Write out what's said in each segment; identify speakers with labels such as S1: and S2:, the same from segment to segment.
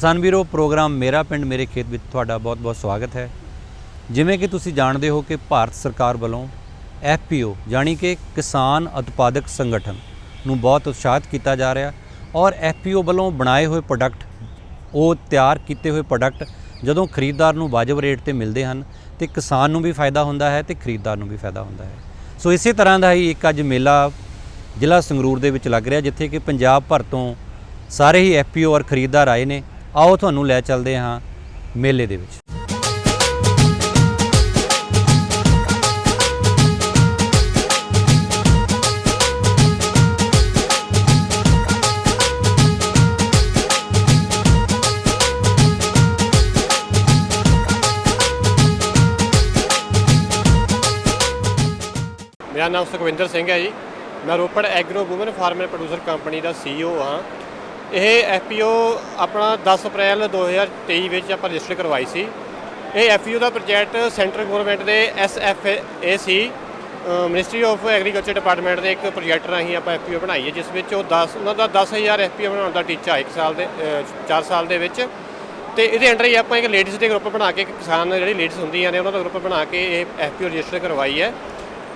S1: ਕਿਸਾਨ ਵੀਰੋ, ਪ੍ਰੋਗਰਾਮ ਮੇਰਾ ਪਿੰਡ, ਮੇਰੇ ਖੇਤ ਵਿੱਚ ਤੁਹਾਡਾ ਬਹੁਤ-ਬਹੁਤ ਸਵਾਗਤ ਹੈ। ਜਿਵੇਂ ਕਿ ਤੁਸੀਂ ਜਾਣਦੇ ਹੋ ਕਿ ਭਾਰਤ ਸਰਕਾਰ ਵੱਲੋਂ FPO ਜਾਣੀ ਕਿ ਕਿਸਾਨ ਉਤਪਾਦਕ ਸੰਗਠਨ ਨੂੰ ਬਹੁਤ ਉਤਸ਼ਾਹਿਤ ਕੀਤਾ ਜਾ ਰਿਹਾ ਔਰ FPO ਵੱਲੋਂ ਬਣਾਏ ਹੋਏ ਪ੍ਰੋਡਕਟ, ਉਹ ਤਿਆਰ ਕੀਤੇ ਹੋਏ ਪ੍ਰੋਡਕਟ ਜਦੋਂ ਖਰੀਦਦਾਰ ਨੂੰ ਵਾਜਬ ਰੇਟ ਤੇ ਮਿਲਦੇ ਹਨ, ਤੇ ਕਿਸਾਨ ਨੂੰ ਵੀ ਫਾਇਦਾ ਹੁੰਦਾ ਹੈ ਤੇ ਖਰੀਦਦਾਰ ਨੂੰ ਵੀ ਫਾਇਦਾ ਹੁੰਦਾ ਹੈ। ਸੋ ਇਸੇ ਤਰ੍ਹਾਂ ਦਾ ਹੀ ਇੱਕ ਅੱਜ ਮੇਲਾ ਜ਼ਿਲ੍ਹਾ ਸੰਗਰੂਰ ਦੇ ਵਿੱਚ ਲੱਗ ਰਿਹਾ, ਜਿੱਥੇ ਕਿ ਪੰਜਾਬ ਭਰ ਤੋਂ ਸਾਰੇ ਹੀ ਐਫਪੀਓ ਔਰ ਖਰੀਦਦਾਰ ਆਏ ਨੇ। ਆਓ ਤੁਹਾਨੂੰ ਲੈ ਚੱਲਦੇ ਹਾਂ ਮੇਲੇ ਦੇ ਵਿੱਚ।
S2: ਮੇਰਾ ਨਾਮ ਸੁਖਵਿੰਦਰ ਸਿੰਘ ਹੈ ਜੀ। ਮੈਂ Ropar agro woman farmer producer company ਦਾ ਸੀਈਓ ਹਾਂ। ਇਹ ਐਫਪੀਓ ਆਪਣਾ 10 ਅਪ੍ਰੈਲ 2023 ਵਿੱਚ ਆਪਾਂ ਰਜਿਸਟਰ ਕਰਵਾਈ ਸੀ। ਇਹ ਐਫਪੀਓ ਦਾ ਪ੍ਰੋਜੈਕਟ ਸੈਂਟਰ ਗਵਰਨਮੈਂਟ ਦੇ SFA C. Ministry of agriculture department ਦੇ ਇੱਕ ਪ੍ਰੋਜੈਕਟ ਰਾਹੀਂ ਆਪਾਂ ਐਫਪੀਓ ਬਣਾਈ ਹੈ, ਜਿਸ ਵਿੱਚ ਉਹ 10 ਉਹਨਾਂ ਦਾ 10000 ਐਫਪੀਓ ਬਣਾਉਣ ਦਾ ਟੀਚਾ ਹੈ ਇੱਕ ਸਾਲ ਦੇ 4 ਸਾਲ ਦੇ ਵਿੱਚ। ਤੇ ਇਹਦੇ ਅੰਡਰ ਹੀ ਆਪਾਂ ਇੱਕ ਲੇਡੀਜ਼ ਦੇ ਗਰੁੱਪ ਬਣਾ ਕੇ ਇੱਕ ਕਿਸਾਨ ਜਿਹੜੀ ਲੇਡੀਜ਼ ਹੁੰਦੀਆਂ ਨੇ, ਉਹਨਾਂ ਦਾ ਗਰੁੱਪ ਬਣਾ ਕੇ ਇਹ ਐਫਪੀਓ ਰਜਿਸਟਰ ਕਰਵਾਈ ਹੈ।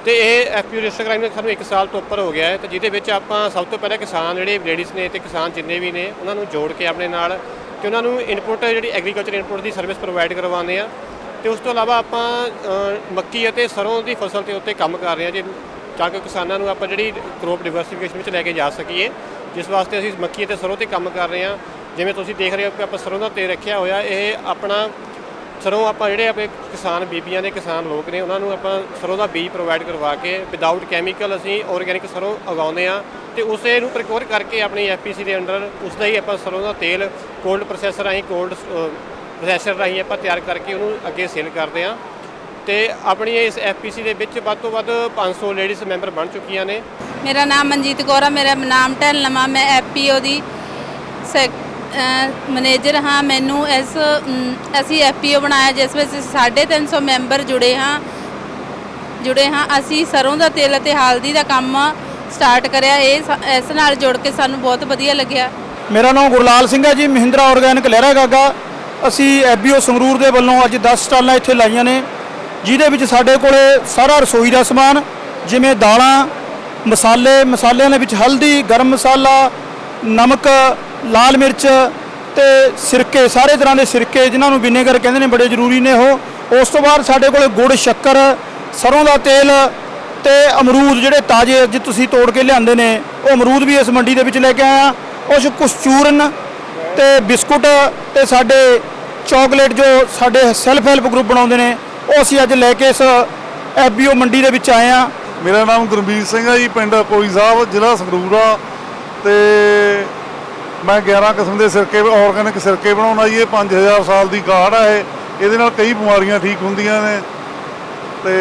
S2: ਤੇ ਇਹ ਐਫਪੀਓ ਰਜਿਸਟਰ ਕਰਾਈ ਨੂੰ ਸਾਨੂੰ 1 ਸਾਲ ਤੋਂ ਉੱਪਰ ਹੋ ਗਿਆ ਹੈ ਤੇ ਜਿਹਦੇ ਵਿੱਚ ਆਪਾਂ ਸਭ ਤੋਂ ਪਹਿਲਾਂ ਕਿਸਾਨ ਜਿਹੜੇ ਲੇਡੀਜ਼ ਨੇ ਤੇ ਕਿਸਾਨ ਜਿੰਨੇ ਵੀ ਨੇ, ਉਹਨਾਂ ਨੂੰ ਜੋੜ ਕੇ ਆਪਣੇ ਨਾਲ ਤੇ ਉਹਨਾਂ ਨੂੰ ਇਨਪੁਟ ਜਿਹੜੀ ਐਗਰੀਕਲਚਰ ਇਨਪੁਟ ਦੀ ਸਰਵਿਸ ਪ੍ਰੋਵਾਈਡ ਕਰਵਾਉਂਦੇ ਆ ਤੇ ਉਸ ਤੋਂ ਇਲਾਵਾ ਆਪਾਂ ਮੱਕੀ ਅਤੇ ਸਰੋਂ ਦੀ ਫਸਲ ਦੇ ਉੱਤੇ ਕੰਮ ਕਰ ਰਹੇ ਹਾਂ, ਜੇ ਤਾਂ ਕਿ ਕਿਸਾਨਾਂ ਨੂੰ ਆਪਾਂ ਜਿਹੜੀ ਕ੍ਰੋਪ ਡਿਵਰਸਿਫਿਕੇਸ਼ਨ ਵਿੱਚ ਲੈ ਕੇ ਜਾ ਸਕੀਏ। ਜਿਸ ਵਾਸਤੇ ਅਸੀਂ ਮੱਕੀ ਅਤੇ ਸਰੋਂ ਤੇ ਕੰਮ ਕਰ ਰਹੇ ਹਾਂ। ਜਿਵੇਂ ਤੁਸੀਂ ਦੇਖ ਰਹੇ ਹੋ ਕਿ ਆਪਾਂ ਸਰੋਂ ਦਾ ਤੇਲ ਰੱਖਿਆ ਹੋਇਆ, ਇਹ ਆਪਣਾ ਸਰੋਂ ਆਪਾਂ ਜਿਹੜੇ ਆਪਣੇ ਕਿਸਾਨ ਬੀਬੀਆਂ ਦੇ ਕਿਸਾਨ ਲੋਕ ਨੇ, ਉਹਨਾਂ ਨੂੰ ਆਪਾਂ ਸਰੋਂ ਦਾ ਬੀਜ ਪ੍ਰੋਵਾਈਡ ਕਰਵਾ ਕੇ ਵਿਦਆਊਟ ਕੈਮੀਕਲ ਅਸੀਂ ਆਰਗੈਨਿਕ ਸਰੋਂ ਉਗਾਉਂਦੇ ਆ ਤੇ ਉਸੇ ਨੂੰ ਪ੍ਰਕਿਓਰ ਕਰਕੇ ਆਪਣੀ ਐਫਪੀਸੀ ਦੇ ਅੰਡਰ ਉਸ ਦਾ ਹੀ ਆਪਾਂ ਸਰੋਂ ਦਾ ਤੇਲ ਕੋਲਡ ਪ੍ਰੋਸੈਸਰ ਰਾਹੀਂ ਕੋਲਡ ਪ੍ਰੋਸੈਸਰ ਰਾਹੀਂ ਆਪਾਂ ਤਿਆਰ ਕਰਕੇ ਉਹਨੂੰ ਅੱਗੇ ਸੇਲ ਕਰਦੇ ਆ ਤੇ ਆਪਣੀ ਇਸ ਐਫਪੀਸੀ ਦੇ ਵਿੱਚ ਵੱਧ ਤੋਂ ਵੱਧ 500 ਲੇਡੀਜ਼ ਮੈਂਬਰ ਬਣ ਚੁੱਕੀਆਂ ਨੇ।
S3: ਮੇਰਾ ਨਾਮ ਮਨਜੀਤ ਕੌਰ ਆ, ਮੇਰਾ ਨਾਮ ਢਲਨਵਾ ਮੈਂ ਐਫਪੀਓ ਦੀ ਸੈਕ- ਮੈਨੇਜਰ ਹਾਂ ਮੈਨੂੰ ਇਸ ਅਮ, ਅਸੀਂ ਐਫਪੀਓ ਬਣਾਇਆ ਜਿਸ ਵਿੱਚ 350 ਮੈਂਬਰ ਜੁੜੇ ਹਾਂ। ਜੁੜੇ ਹਾਂ। ਅਸੀਂ ਸਰੋਂ ਦਾ ਤੇਲ ਅਤੇ ਹਲਦੀ ਦਾ ਕੰਮ ਸਟਾਰਟ ਕਰਿਆ। ਇਹ ਸ- ਇਸ ਨਾਲ ਜੁੜ ਕੇ ਸਾਨੂੰ ਬਹੁਤ ਵਧੀਆ ਲੱਗਿਆ।
S4: ਮੇਰਾ ਨਾਮ ਗੁਰਲਾਲ ਸਿੰਘ ਹੈ ਜੀ ਮਹਿੰਦਰਾ ਆਰਗੈਨਿਕ ਲਹਿਰਾ ਗਾਗਾ। ਅਸੀਂ ਐਬੀਓ ਸੰਗਰੂਰ ਦੇ ਵੱਲੋਂ ਅੱਜ 10 ਸਟਾਲਾਂ ਇੱਥੇ ਲਾਈਆਂ ਨੇ ਜਿਹਦੇ ਵਿੱਚ ਸਾਡੇ ਕੋਲੇ ਸਾਰਾ ਰਸੋਈ ਦਾ ਸਮਾਨ ਜਿਵੇਂ ਦਾਲਾਂ ਮਸਾਲੇ ਮਸਾਲਿਆਂ ਦੇ ਵਿੱਚ ਹਲਦੀ ਗਰਮ ਮਸਾਲਾ ਨਮਕ ਲਾਲ ਮਿਰਚ ਤੇ ਸਿਰਕੇ, ਸਾਰੇ ਤਰ੍ਹਾਂ ਦੇ ਸਿਰਕੇ ਜਿਨ੍ਹਾਂ ਨੂੰ ਵਿਨੇਗਰ ਕਹਿੰਦੇ ਨੇ ਬੜੇ ਜ਼ਰੂਰੀ ਨੇ ਉਹ। ਉਸ ਤੋਂ ਬਾਅਦ ਸਾਡੇ ਕੋਲ ਗੁੜ, ਸ਼ੱਕਰ ਸਰੋਂ ਦਾ ਤੇਲ ਤੇ ਅਮਰੂਦ ਜਿਹੜੇ ਤਾਜ਼ੇ ਅੱਜ ਤੁਸੀਂ ਤੋੜ ਕੇ ਲਿਆਂਦੇ ਨੇ, ਉਹ ਅਮਰੂਦ ਵੀ ਇਸ ਮੰਡੀ ਦੇ ਵਿੱਚ ਲੈ ਕੇ ਆਇਆ ਕੁਛ ਕੁਛ ਚੂਰਨ ਤੇ ਬਿਸਕੁਟ ਤੇ ਸਾਡੇ ਚਾਕਲੇਟ ਜੋ ਸਾਡੇ ਸੈਲਫ ਹੈਲਪ ਗਰੁੱਪ ਬਣਾਉਂਦੇ ਨੇ, ਉਹ ਅਸੀਂ ਅੱਜ ਲੈ ਕੇ ਇਸ ਐਫਬੀਓ ਮੰਡੀ ਦੇ ਵਿੱਚ ਆਏ ਆ
S5: ਮੇਰਾ ਨਾਮ ਗੁਰਮੀਤ ਸਿੰਘ ਹੈ ਜੀ, ਪਿੰਡ ਕੋਈ ਸਾਹਿਬ, ਜ਼ਿਲ੍ਹਾ ਸੰਗਰੂਰ ਆ ਤੇ ਮੈਂ 11 ਕਿਸਮ ਦੇ ਸਿਰਕੇ ਆਰਗੈਨਿਕ ਸਿਰਕੇ ਬਣਾਉਣਾ ਜੀ ਇਹ 5000 ਸਾਲ ਦੀ ਕਾਢ ਆ ਇਹ। ਇਹਦੇ ਨਾਲ ਕਈ ਬਿਮਾਰੀਆਂ ਠੀਕ ਹੁੰਦੀਆਂ ਨੇ। ਤੇ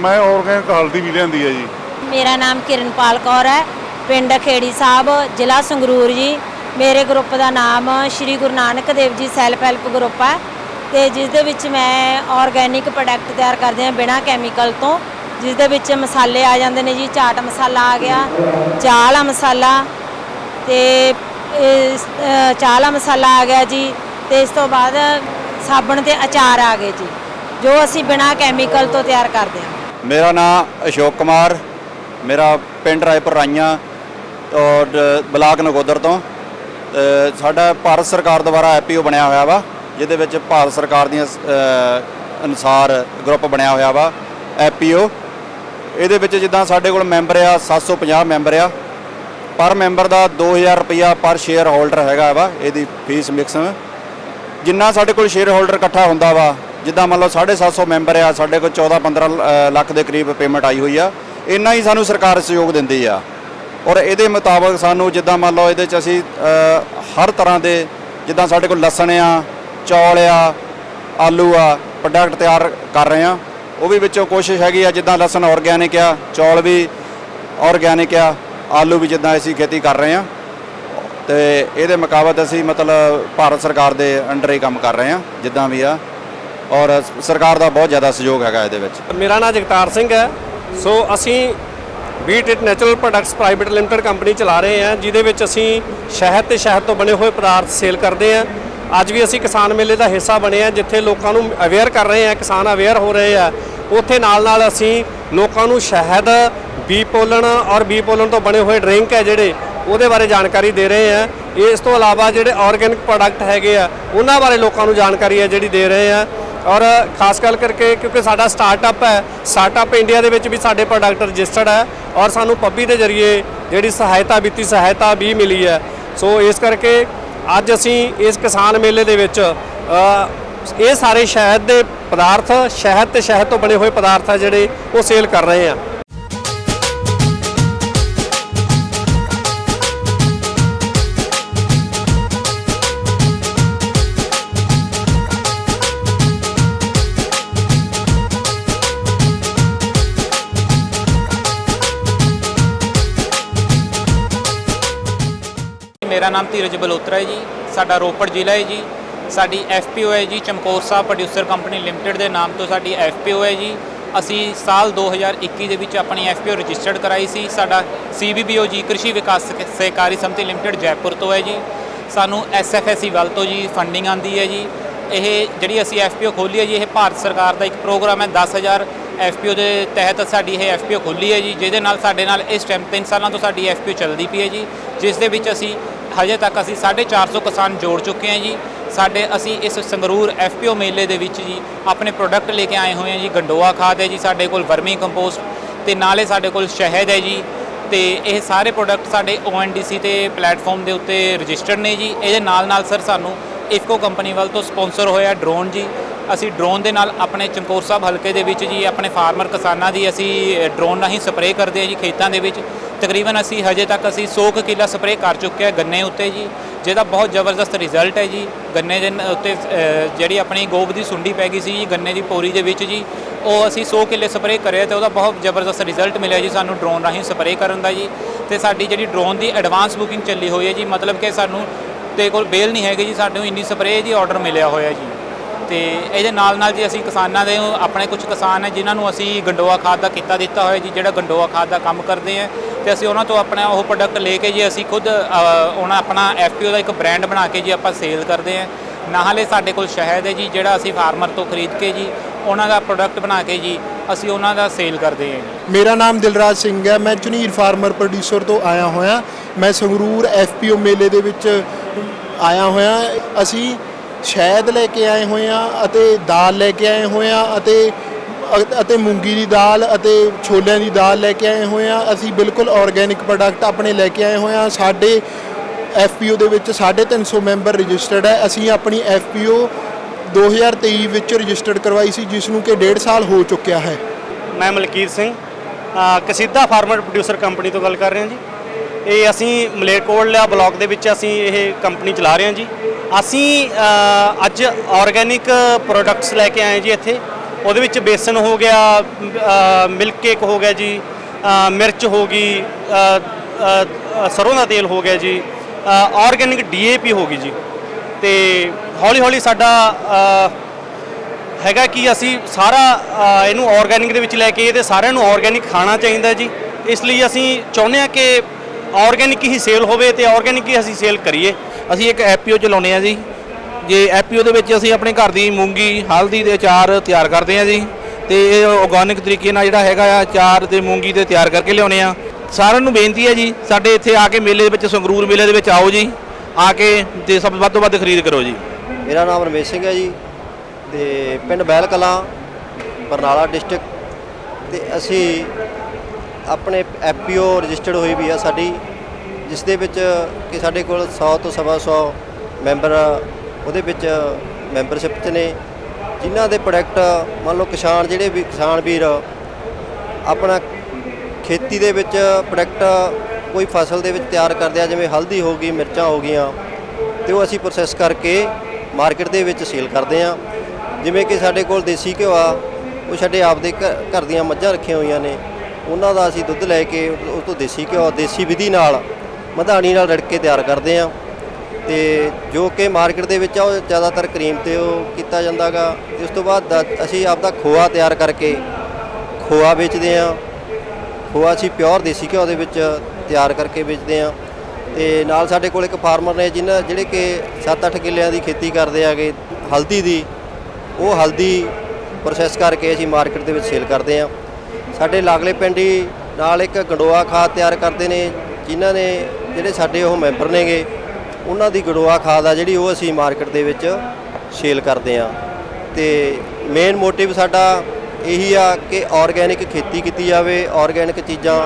S5: ਮੈਂ ਆਰਗੈਨਿਕ ਹਲਦੀ ਵੀ ਲਿਆਂਦੀ ਹੈ ਜੀ।
S6: ਮੇਰਾ ਨਾਮ ਕਿਰਨਪਾਲ ਕੌਰ ਹੈ, ਪਿੰਡ ਖੇੜੀ ਸਾਹਿਬ, ਜ਼ਿਲ੍ਹਾ ਸੰਗਰੂਰ ਜੀ। ਮੇਰੇ ਗਰੁੱਪ ਦਾ ਨਾਮ Shri Guru Nanak Dev ji self help group ਹੈ ਤੇ ਜਿਸ ਦੇ ਵਿੱਚ ਮੈਂ ਆਰਗੈਨਿਕ ਪ੍ਰੋਡਕਟ ਤਿਆਰ ਕਰਦੇ ਹਾਂ ਬਿਨਾਂ ਕੈਮੀਕਲ ਤੋਂ। ਜਿਸ ਦੇ ਵਿੱਚ ਮਸਾਲੇ ਆ ਜਾਂਦੇ ਨੇ ਜੀ, ਚਾਟ ਮਸਾਲਾ ਆ ਗਿਆ ਚਾਲਾ ਮਸਾਲਾ ਤੇ ਇਸ, ਚਾਹ ਵਾਲਾ ਮਸਾਲਾ ਆ ਗਿਆ ਜੀ ਤੇ ਇਸ ਤੋਂ ਬਾਅਦ ਸਾਬਣ ਤੇ ਅਚਾਰ ਆ ਗਏ ਜੀ ਜੋ ਅਸੀਂ ਬਿਨਾਂ ਕੈਮੀਕਲ ਤੋਂ ਤਿਆਰ ਕਰਦੇ ਹਾਂ।
S7: ਮੇਰਾ ਨਾਮ ਅਸ਼ੋਕ ਕੁਮਾਰ ਮੇਰਾ ਪਿੰਡ ਰਾਏਪੁਰ ਰਾਈਆਂ ਔਰ ਬਲਾਕ ਨਗੋਦਰ ਤੋਂ। ਸਾਡਾ ਭਾਰਤ ਸਰਕਾਰ ਦੁਆਰਾ ਐਪੀਓ ਬਣਿਆ ਹੋਇਆ ਵਾ ਜਿਹਦੇ ਵਿੱਚ ਭਾਰਤ ਸਰਕਾਰ ਦੀਆਂ ਅਨੁਸਾਰ ਗਰੁੱਪ ਬਣਿਆ ਹੋਇਆ ਵਾ ਐਪੀਓ ਇਹਦੇ ਵਿੱਚ ਜਿੱਦਾਂ ਸਾਡੇ ਕੋਲ ਮੈਂਬਰ ਆ 750 ਮੈਂਬਰ ਆ ਪਰ ਮੈਂਬਰ ਦਾ 2000 ਰੁਪਇਆ ਪਰ ਸ਼ੇਅਰ ਹੋਲਡਰ ਹੈਗਾ ਵਾ, ਇਹਦੀ ਫੀਸ ਮਿਕਸ ਜਿੰਨਾ ਸਾਡੇ ਕੋਲ ਸ਼ੇਅਰ ਹੋਲਡਰ ਇਕੱਠਾ ਹੁੰਦਾ ਵਾ, ਜਿੱਦਾਂ ਮੰਨ ਲਓ 750 ਮੈਂਬਰ ਆ, ਸਾਡੇ ਕੋਲ 14 15 ਲੱਖ ਦੇ ਕਰੀਬ ਪੇਮੈਂਟ ਆਈ ਹੋਈ ਆ, ਇੰਨਾ ਹੀ ਸਾਨੂੰ ਸਰਕਾਰ ਸਹਿਯੋਗ ਦਿੰਦੀ ਆ। ਔਰ ਇਹਦੇ ਮੁਤਾਬਕ ਸਾਨੂੰ ਜਿੱਦਾਂ ਮੰਨ ਲਓ ਇਹਦੇ ਚ ਅਸੀਂ ਹਰ ਤਰ੍ਹਾਂ ਦੇ, ਜਿੱਦਾਂ ਸਾਡੇ ਕੋਲ ਲਸਣ ਆ, ਚੌਲ ਆ, ਆਲੂ ਆ ਪ੍ਰੋਡਕਟ ਤਿਆਰ ਕਰ ਰਹੇ ਆ। ਉਹ ਵੀ ਵਿੱਚੋਂ ਕੋਸ਼ਿਸ਼ ਹੈਗੀ ਆ, ਜਿੱਦਾਂ ਲਸਣ ਆਰਗੈਨਿਕ ਆ, ਚੌਲ ਵੀ ਆਰਗੈਨਿਕ ਆ ਆਲੂ ਵੀ ਜਿੱਦਾਂ ਅਸੀਂ ਖੇਤੀ ਕਰ ਰਹੇ ਹਾਂ ਤੇ ਇਹਦੇ ਮੁਕਾਬਤ ਅਸੀਂ ਮਤਲਬ ਭਾਰਤ ਸਰਕਾਰ ਦੇ ਅੰਡਰ ਹੀ ਕੰਮ ਕਰ ਰਹੇ ਹਾਂ, ਜਿੱਦਾਂ ਵੀ ਆ। ਔਰ ਸਰਕਾਰ ਦਾ ਬਹੁਤ ਜ਼ਿਆਦਾ ਸਹਿਯੋਗ ਹੈਗਾ ਇਹਦੇ ਵਿੱਚ।
S2: ਮੇਰਾ ਨਾਮ ਜਗਤਾਰ ਸਿੰਘ ਹੈ। ਸੋ ਅਸੀਂ beat it natural products private limited company ਚਲਾ ਰਹੇ ਹਾਂ, ਜਿਹਦੇ ਵਿੱਚ ਅਸੀਂ ਸ਼ਹਿਦ ਤੇ ਸ਼ਹਿਦ ਤੋਂ ਬਣੇ ਹੋਏ ਪਦਾਰਥ ਸੇਲ ਕਰਦੇ ਹਾਂ।
S8: ਅੱਜ ਵੀ ਅਸੀਂ ਕਿਸਾਨ ਮੇਲੇ ਦਾ ਹਿੱਸਾ ਬਣੇ ਆ ਜਿੱਥੇ ਲੋਕਾਂ ਨੂੰ ਅਵੇਅਰ ਕਰ ਰਹੇ ਆ ਕਿਸਾਨ ਅਵੇਅਰ ਹੋ ਰਹੇ ਆ। ਉੱਥੇ ਨਾਲ ਨਾਲ ਅਸੀਂ ਲੋਕਾਂ ਨੂੰ ਸ਼ਹਿਦ ਬੀ ਪੋਲਣ ਔਰ ਬੀ ਪੋਲਣ ਤੋਂ ਬਣੇ ਹੋਏ ਡਰਿੰਕ ਹੈ ਜਿਹੜੇ, ਉਹਦੇ ਬਾਰੇ ਜਾਣਕਾਰੀ ਦੇ ਰਹੇ ਆ ਇਸ ਤੋਂ ਇਲਾਵਾ ਜਿਹੜੇ ਆਰਗੈਨਿਕ ਪ੍ਰੋਡਕਟ ਹੈਗੇ ਆ, ਉਹਨਾਂ ਬਾਰੇ ਲੋਕਾਂ ਨੂੰ ਜਾਣਕਾਰੀ ਹੈ ਜਿਹੜੀ ਦੇ ਰਹੇ ਆ ਔਰ ਖਾਸ ਗੱਲ ਕਰਕੇ ਕਿਉਂਕਿ ਸਾਡਾ ਸਟਾਰਟਅਪ ਹੈ ਸਟਾਰਟਅਪ ਇੰਡੀਆ ਦੇ ਵਿੱਚ ਵੀ ਸਾਡੇ ਪ੍ਰੋਡਕਟ ਰਜਿਸਟਰਡ ਹੈ ਔਰ ਸਾਨੂੰ ਪੱਬੀ ਦੇ ਜ਼ਰੀਏ ਜਿਹੜੀ ਸਹਾਇਤਾ, ਵਿੱਤੀ ਸਹਾਇਤਾ ਵੀ ਮਿਲੀ ਹੈ। ਸੋ ਇਸ ਕਰਕੇ ਅੱਜ ਅਸੀਂ ਇਸ ਕਿਸਾਨ ਮੇਲੇ ਦੇ ਵਿੱਚ ਇਹ ਸਾਰੇ ਸ਼ਹਿਦ ਦੇ ਪਦਾਰਥ, ਸ਼ਹਿਦ ਤੇ ਸ਼ਹਿਦ ਤੋਂ ਬਣੇ ਹੋਏ ਪਦਾਰਥ ਆ ਜਿਹੜੇ ਉਹ ਸੇਲ ਕਰ ਰਹੇ ਆ
S9: ਮੇਰਾ ਨਾਮ ਧੀਰਜ ਬਲੋਤਰਾ ਹੈ ਜੀ, ਸਾਡਾ ਰੋਪੜ ਜ਼ਿਲ੍ਹਾ ਹੈ ਜੀ, ਸਾਡੀ ਐਫਪੀਓ ਹੈ ਜੀ, Chamkaur Sahib producer company limited ਦੇ ਨਾਮ ਤੋਂ ਸਾਡੀ ਐਫਪੀਓ ਹੈ ਜੀ। ਅਸੀਂ ਸਾਲ 2021 ਦੇ ਵਿੱਚ ਆਪਣੀ ਐਫਪੀਓ ਰਜਿਸਟਰਡ ਕਰਾਈ ਸੀ, ਸਾਡਾ ਸੀਬੀਬੀਓ ਜੀ, ਕ੍ਰਿਸ਼ੀ ਵਿਕਾਸ ਸਹਿਕਾਰੀ ਸੰਮਤੀ ਲਿਮਟਿਡ ਜੈਪੁਰ ਤੋਂ ਹੈ ਜੀ। ਸਾਨੂੰ ਐਸਐਫਐਸਸੀ ਵੱਲ ਤੋਂ ਜੀ ਫੰਡਿੰਗ ਆਂਦੀ ਹੈ ਜੀ। ਇਹ ਜਿਹੜੀ ਅਸੀਂ ਐਫਪੀਓ ਖੋਲੀ ਹੈ ਜੀ, ਇਹ ਭਾਰਤ ਸਰਕਾਰ ਦਾ ਇੱਕ ਪ੍ਰੋਗਰਾਮ ਹੈ 10000 ਐਫਪੀਓ ਦੇ ਤਹਿਤ ਸਾਡੀ ਇਹ ਐਫਪੀਓ ਖੋਲੀ ਹੈ ਜੀ, ਜਿਹਦੇ ਨਾਲ ਸਾਡੇ ਨਾਲ ਇਸ ਟਾਈਮ 3 ਸਾਲਾਂ ਤੋਂ ਸਾਡੀ ਐਫਪੀਓ ਚੱਲਦੀ ਪਈ ਹੈ ਜੀ, ਜਿਸ ਦੇ ਵਿੱਚ ਅਸੀਂ ਹਜੇ ਤੱਕ ਅਸੀਂ 450 ਕਿਸਾਨ ਜੋੜ ਚੁੱਕੇ ਹਾਂ ਜੀ। ਸਾਡੇ ਅਸੀਂ ਇਸ ਸੰਗਰੂਰ ਐਫਪੀਓ ਮੇਲੇ ਦੇ ਵਿੱਚ ਜੀ ਆਪਣੇ ਪ੍ਰੋਡਕਟ ਲੈ ਕੇ ਆਏ ਹੋਏ ਹਾਂ ਜੀ, ਗੰਡੋਆ ਖਾਦ ਹੈ ਜੀ ਸਾਡੇ ਕੋਲ, ਵਰਮੀ ਕੰਪੋਸਟ ਤੇ ਨਾਲੇ ਸਾਡੇ ਕੋਲ ਸ਼ਹਿਦ ਹੈ ਜੀ ਤੇ ਇਹ ਸਾਰੇ ਪ੍ਰੋਡਕਟ ਸਾਡੇ ONDC ਤੇ ਪਲੇਟਫਾਰਮ ਦੇ ਉੱਤੇ ਰਜਿਸਟਰਡ ਨੇ ਜੀ। ਇਹਦੇ ਨਾਲ ਨਾਲ ਸਰ ਸਾਨੂੰ ਇਫਕੋ ਕੰਪਨੀ ਵੱਲ ਤੋਂ ਸਪਾਂਸਰ ਹੋਇਆ ਡਰੋਨ ਜੀ। ਅਸੀਂ ਡਰੋਨ ਦੇ ਨਾਲ ਆਪਣੇ ਚਮਕੌਰ ਸਾਹਿਬ ਹਲਕੇ ਦੇ ਵਿੱਚ ਜੀ, ਆਪਣੇ ਫਾਰਮਰ ਕਿਸਾਨਾਂ ਦੀ ਅਸੀਂ ਡਰੋਨ ਰਾਹੀਂ ਸਪਰੇਅ ਕਰਦੇ ਹਾਂ ਜੀ ਖੇਤਾਂ ਦੇ ਵਿੱਚ। ਤਕਰੀਬਨ ਅਸੀਂ ਹਜੇ ਤੱਕ ਅਸੀਂ 100 ਕੁ ਕਿੱਲਾ ਸਪਰੇਅ ਕਰ ਚੁੱਕੇ ਹਾਂ ਗੰਨੇ ਉੱਤੇ ਜੀ ਜਿਹਦਾ ਬਹੁਤ ਜ਼ਬਰਦਸਤ ਰਿਜ਼ਲਟ ਹੈ ਜੀ। ਗੰਨੇ ਦੇ ਨ- ਉੱਤੇ ਅ, ਜਿਹੜੀ ਆਪਣੀ ਗੋਬ ਦੀ ਸੁੰਡੀ ਪੈ ਗਈ ਸੀ ਜੀ ਗੰਨੇ ਦੀ ਪੋਰੀ ਦੇ ਵਿੱਚ ਜੀ ਉਹ ਅਸੀਂ 100 ਕਿੱਲੇ ਸਪਰੇਅ ਕਰਿਆ ਤੇ ਉਹਦਾ ਬਹੁਤ ਜ਼ਬਰਦਸਤ ਰਿਜ਼ਲਟ ਮਿਲਿਆ ਜੀ ਸਾਨੂੰ ਡਰੋਨ ਰਾਹੀਂ ਸਪਰੇਅ ਕਰਨ ਦਾ ਜੀ। ਤੇ ਸਾਡੀ ਜਿਹੜੀ ਡਰੋਨ ਦੀ ਐਡਵਾਂਸ ਬੁਕਿੰਗ ਚੱਲੀ ਹੋਈ ਹੈ ਜੀ ਮਤਲਬ ਕਿ ਸਾਨੂੰ ਤੇ ਕੋਲ ਬੇਲ ਨਹੀਂ ਹੈਗੀ ਜੀ ਸਾਨੂੰ ਇੰਨੀ ਸਪਰੇਅ ਦੀ ਆਰਡਰ ਮਿਲਿਆ ਹੋਇਆ ਜੀ। ਤੇ ਇਹਦੇ ਨਾਲ ਨਾਲ ਜੇ ਅਸੀਂ ਕਿਸਾਨਾਂ ਦੇ ਆਪਣੇ ਕੁਝ ਕਿਸਾਨ ਹੈ ਜਿਨ੍ਹਾਂ ਨੂੰ ਅਸੀਂ ਗੰਡੋਆ ਖਾਦ ਦਾ ਕੀਤਾ, ਦਿੱਤਾ ਹੋਇਆ ਜੀ, ਜਿਹੜਾ ਗੰਡੋਆ ਖਾਦ ਦਾ ਕੰਮ ਕਰਦੇ ਆ ਤੇ ਅਸੀਂ ਉਹਨਾਂ ਤੋਂ ਆਪਣਾ ਉਹ ਪ੍ਰੋਡਕਟ ਲੈ ਕੇ ਜੀ ਅਸੀਂ ਖੁਦ ਉਹਨਾਂ ਆਪਣਾ ਐਫਪੀਓ ਦਾ ਇੱਕ ਬ੍ਰਾਂਡ ਬਣਾ ਕੇ ਜੀ ਆਪਾਂ ਸੇਲ ਕਰਦੇ ਆ ਨਾਲੇ ਸਾਡੇ ਕੋਲ ਸ਼ਹਿਦ ਹੈ ਜੀ, ਜਿਹੜਾ ਅਸੀਂ ਫਾਰਮਰ ਤੋਂ ਖਰੀਦ ਕੇ ਜੀ, ਉਹਨਾਂ ਦਾ ਪ੍ਰੋਡਕਟ ਬਣਾ ਕੇ ਜੀ ਅਸੀਂ ਉਹਨਾਂ ਦਾ ਸੇਲ ਕਰਦੇ ਹਾਂ
S10: ਮੇਰਾ ਨਾਮ ਦਿਲਰਾਜ ਸਿੰਘ ਹੈ, ਮੈਂ ਝੁਨੀਰ ਫਾਰਮਰ ਪ੍ਰੋਡਿਊਸਰ ਤੋਂ ਆਇਆ ਹੋਇਆ। ਮੈਂ ਸੰਗਰੂਰ ਐਫਪੀਓ ਮੇਲੇ ਦੇ ਵਿੱਚ ਆਇਆ ਹੋਇਆ। ਅਸੀਂ ਸ਼ਹਿਦ ਲੈ ਕੇ ਆਏ ਹੋਏ ਆ ਅਤੇ ਦਾਲ ਲੈ ਕੇ ਆਏ ਹੋਏ ਆ ਅਤੇ ਅਤੇ ਮੂੰਗੀ ਦੀ ਦਾਲ ਅਤੇ ਛੋਲਿਆਂ ਦੀ ਦਾਲ ਲੈ ਕੇ ਆਏ ਹੋਏ ਆ। ਅਸੀਂ ਬਿਲਕੁਲ ਆਰਗੇਨਿਕ ਪ੍ਰੋਡਕਟ ਆਪਣੇ ਲੈ ਕੇ ਆਏ ਹੋਏ ਆ। ਸਾਡੇ ਐਫਪੀਓ ਦੇ ਵਿੱਚ 350 ਮੈਂਬਰ ਰਜਿਸਟਰਡ ਹੈ ਅਸੀਂ ਆਪਣੀ ਐਫਪੀਓ 2023 ਵਿੱਚ ਰਜਿਸਟਰਡ ਕਰਵਾਈ ਸੀ ਜਿਸ ਨੂੰ ਕਿ 1.5 ਸਾਲ ਹੋ ਚੁੱਕਿਆ ਹੈ।
S8: ਮੈਂ ਮਲਕੀਤ ਸਿੰਘ ਅ, ਕਸੀਦਾ ਫਾਰਮਰ ਪ੍ਰੋਡਿਊਸਰ ਕੰਪਨੀ ਤੋਂ ਗੱਲ ਕਰ ਰਹੇ ਹਾਂ ਜੀ। ਇਹ ਅਸੀਂ ਮਲੇਰਕੋਟਲਾ ਬਲਾਕ ਦੇ ਵਿੱਚ ਅਸੀਂ ਇਹ ਕੰਪਨੀ ਚਲਾ ਰਹੇ ਹਾਂ ਜੀ। ਅਸੀਂ ਅੱਜ ਆਰਗੇਨਿਕ ਪ੍ਰੋਡਕਟਸ ਲੈ ਕੇ ਆਏ ਜੀ ਇੱਥੇ। ਉਹਦੇ ਵਿੱਚ ਬੇਸਨ ਹੋ ਗਿਆ ਮਿਲਕ ਕੇਕ ਹੋ ਗਿਆ ਜੀ ਮਿਰਚ ਹੋ ਗਈ ਅ, ਸਰੋਂ ਦਾ ਤੇਲ ਹੋ ਗਿਆ ਜੀ ਆਰਗੇਨਿਕ ਡੀਏਪੀ ਹੋ ਗਈ ਜੀ। ਤੇ ਹੌਲੀ ਹੌਲੀ ਸਾਡਾ ਹੈਗਾ ਕਿ ਅਸੀਂ ਸਾਰਾ ਇਹਨੂੰ ਆਰਗੈਨਿਕ ਦੇ ਵਿੱਚ ਲੈ ਕੇ ਤੇ ਸਾਰਿਆਂ ਨੂੰ ਆਰਗੈਨਿਕ ਖਾਣਾ ਚਾਹੀਦਾ ਜੀ। ਇਸ ਲਈ ਅਸੀਂ ਚਾਹੁੰਦੇ ਹਾਂ ਕਿ ਆਰਗੈਨਿਕ ਹੀ ਸੇਲ ਹੋਵੇ ਤੇ ਆਰਗੈਨਿਕ ਹੀ ਅਸੀਂ ਸੇਲ ਕਰੀਏ।
S11: ਅਸੀਂ ਇੱਕ ਐਪੀਓ ਚਲਾਉਂਦੇ ਆ ਜੀ। ਜੇ ਐਪੀਓ ਦੇ ਵਿੱਚ ਅਸੀਂ ਆਪਣੇ ਘਰ ਦੀ ਮੂੰਗੀ, ਹਲਦੀ ਦੇ ਅਚਾਰ ਤਿਆਰ ਕਰਦੇ ਆ ਜੀ। ਤੇ ਇਹ ਆਰਗੈਨਿਕ ਤਰੀਕੇ ਨਾਲ ਜਿਹੜਾ ਹੈਗਾ ਆ, ਅਚਾਰ ਤੇ ਮੂੰਗੀ ਤੇ ਤਿਆਰ ਕਰਕੇ ਲਿਆਉਨੇ ਆ ਸਾਰਿਆਂ ਨੂੰ ਬੇਨਤੀ ਹੈ ਜੀ, ਸਾਡੇ ਇੱਥੇ ਆ ਕੇ ਮੇਲੇ ਦੇ ਵਿੱਚ, ਸੰਗਰੂਰ ਮੇਲੇ ਦੇ ਵਿੱਚ ਆਓ ਜੀ। ਆ ਕੇ ਤੇ ਸਭ ਵੱਧ ਤੋਂ ਵੱਧ ਖਰੀਦ ਕਰੋ ਜੀ।
S12: ਮੇਰਾ ਨਾਮ ਰਮੇਸ਼ ਸਿੰਘ ਹੈ ਜੀ। ਤੇ ਪਿੰਡ ਬਹਿਲ ਕਲਾਂ, ਬਰਨਾਲਾ ਡਿਸਟ੍ਰਿਕਟ। ਤੇ ਅਸੀਂ ਆਪਣੇ ਐਪੀਓ ਰਜਿਸਟਰਡ ਹੋਈ ਵੀ ਆ ਸਾਡੀ। ਜਿਸ ਦੇ ਵਿੱਚ ਕਿ ਸਾਡੇ ਕੋਲ 100 ਤੋਂ ਸਵਾ 100 ਮੈਂਬਰ ਉਹਦੇ ਵਿੱਚ ਮੈਂਬਰਸ਼ਿਪ 'ਚ ਨੇ। ਜਿਨ੍ਹਾਂ ਦੇ ਪ੍ਰੋਡਕਟ, ਮੰਨ ਲਓ ਕਿਸਾਨ ਜਿਹੜੇ ਵੀ, ਕਿਸਾਨ ਵੀਰ, ਆਪਣਾ ਖੇਤੀ ਦੇ ਵਿੱਚ ਪ੍ਰੋਡਕਟ ਕੋਈ ਫਸਲ ਦੇ ਵਿੱਚ ਤਿਆਰ ਕਰਦੇ ਆ, ਜਿਵੇਂ ਹਲਦੀ ਹੋ ਗਈ, ਮਿਰਚਾਂ ਹੋ ਗਈਆਂ, ਤੇ ਉਹ ਅਸੀਂ ਪ੍ਰੋਸੈਸ ਕਰਕੇ ਮਾਰਕੀਟ ਦੇ ਵਿੱਚ ਸੇਲ ਕਰਦੇ ਆ। ਜਿਵੇਂ ਕਿ ਸਾਡੇ ਕੋਲ ਦੇਸੀ ਘਿਓ ਆ, ਉਹ ਸਾਡੇ ਆਪਦੇ ਘ- ਘਰ ਦੀਆਂ ਮੱਝਾਂ ਰੱਖੀਆਂ ਹੋਈਆਂ ਨੇ। ਉਹਨਾਂ ਦਾ ਅਸੀਂ ਦੁੱਧ ਲੈ ਕੇ ਉਹ ਤੋਂ ਦੇਸੀ ਘਿਓ, ਦੇਸੀ ਵਿਧੀ ਨਾਲ ਮਧਾਣੀ ਨਾਲ ਰੜ ਕੇ ਤਿਆਰ ਕਰਦੇ ਆ ਤੇ ਜੋ ਕਿ ਮਾਰਕੀਟ ਦੇ ਵਿੱਚ ਆ, ਉਹ ਜ਼ਿਆਦਾਤਰ ਕਰੀਮ ਤੇ ਉਹ ਕੀਤਾ ਜਾਂਦਾਗਾ। ਇਸ ਤੋਂ ਬਾਅਦ ਅਸੀਂ ਆਪਦਾ ਖੋਆ ਤਿਆਰ ਕਰਕੇ ਖੋਆ ਵੇਚਦੇ ਆ। ਖੋਆ ਅਸੀਂ ਪਿਓਰ ਦੇਸੀ ਘਿਓ ਦੇ ਵਿੱਚ ਤਿਆਰ ਕਰਕੇ ਵੇਚਦੇ ਆ। ਤੇ ਨਾਲ ਸਾਡੇ ਕੋਲ ਇੱਕ ਫਾਰਮਰ ਨੇ ਜਿਨ੍ਹਾਂ ਜਿਹੜੇ ਕਿ 7-8 ਕਿੱਲਿਆਂ ਦੀ ਖੇਤੀ ਕਰਦੇ ਆਗੇ, ਹਲਦੀ ਦੀ, ਉਹ ਹਲਦੀ ਪ੍ਰੋਸੈਸ ਕਰਕੇ ਅਸੀਂ ਮਾਰਕੀਟ ਦੇ ਵਿੱਚ ਸੇਲ ਕਰਦੇ ਹਾਂ ਸਾਡੇ ਲਾਗਲੇ ਪਿੰਡ ਹੀ ਨਾਲ ਇੱਕ ਗੰਡੋਆ ਖਾਦ ਤਿਆਰ ਕਰਦੇ ਨੇ, ਜਿਨ੍ਹਾਂ ਨੇ ਜਿਹੜੇ ਸਾਡੇ ਉਹ ਮੈਂਬਰ ਨੇਗੇ, ਉਹਨਾਂ ਦੀ ਗੜੋਆ ਖਾਦ ਆ ਜਿਹੜੀ ਉਹ ਅਸੀਂ ਮਾਰਕੀਟ ਦੇ ਵਿੱਚ ਸੇਲ ਕਰਦੇ ਹਾਂ। ਤੇ ਮੇਨ ਮੋਟਿਵ ਸਾਡਾ ਇਹੀ ਆ ਕਿ ਆਰਗੈਨਿਕ ਖੇਤੀ ਕੀਤੀ ਜਾਵੇ ਆਰਗੈਨਿਕ ਚੀਜ਼ਾਂ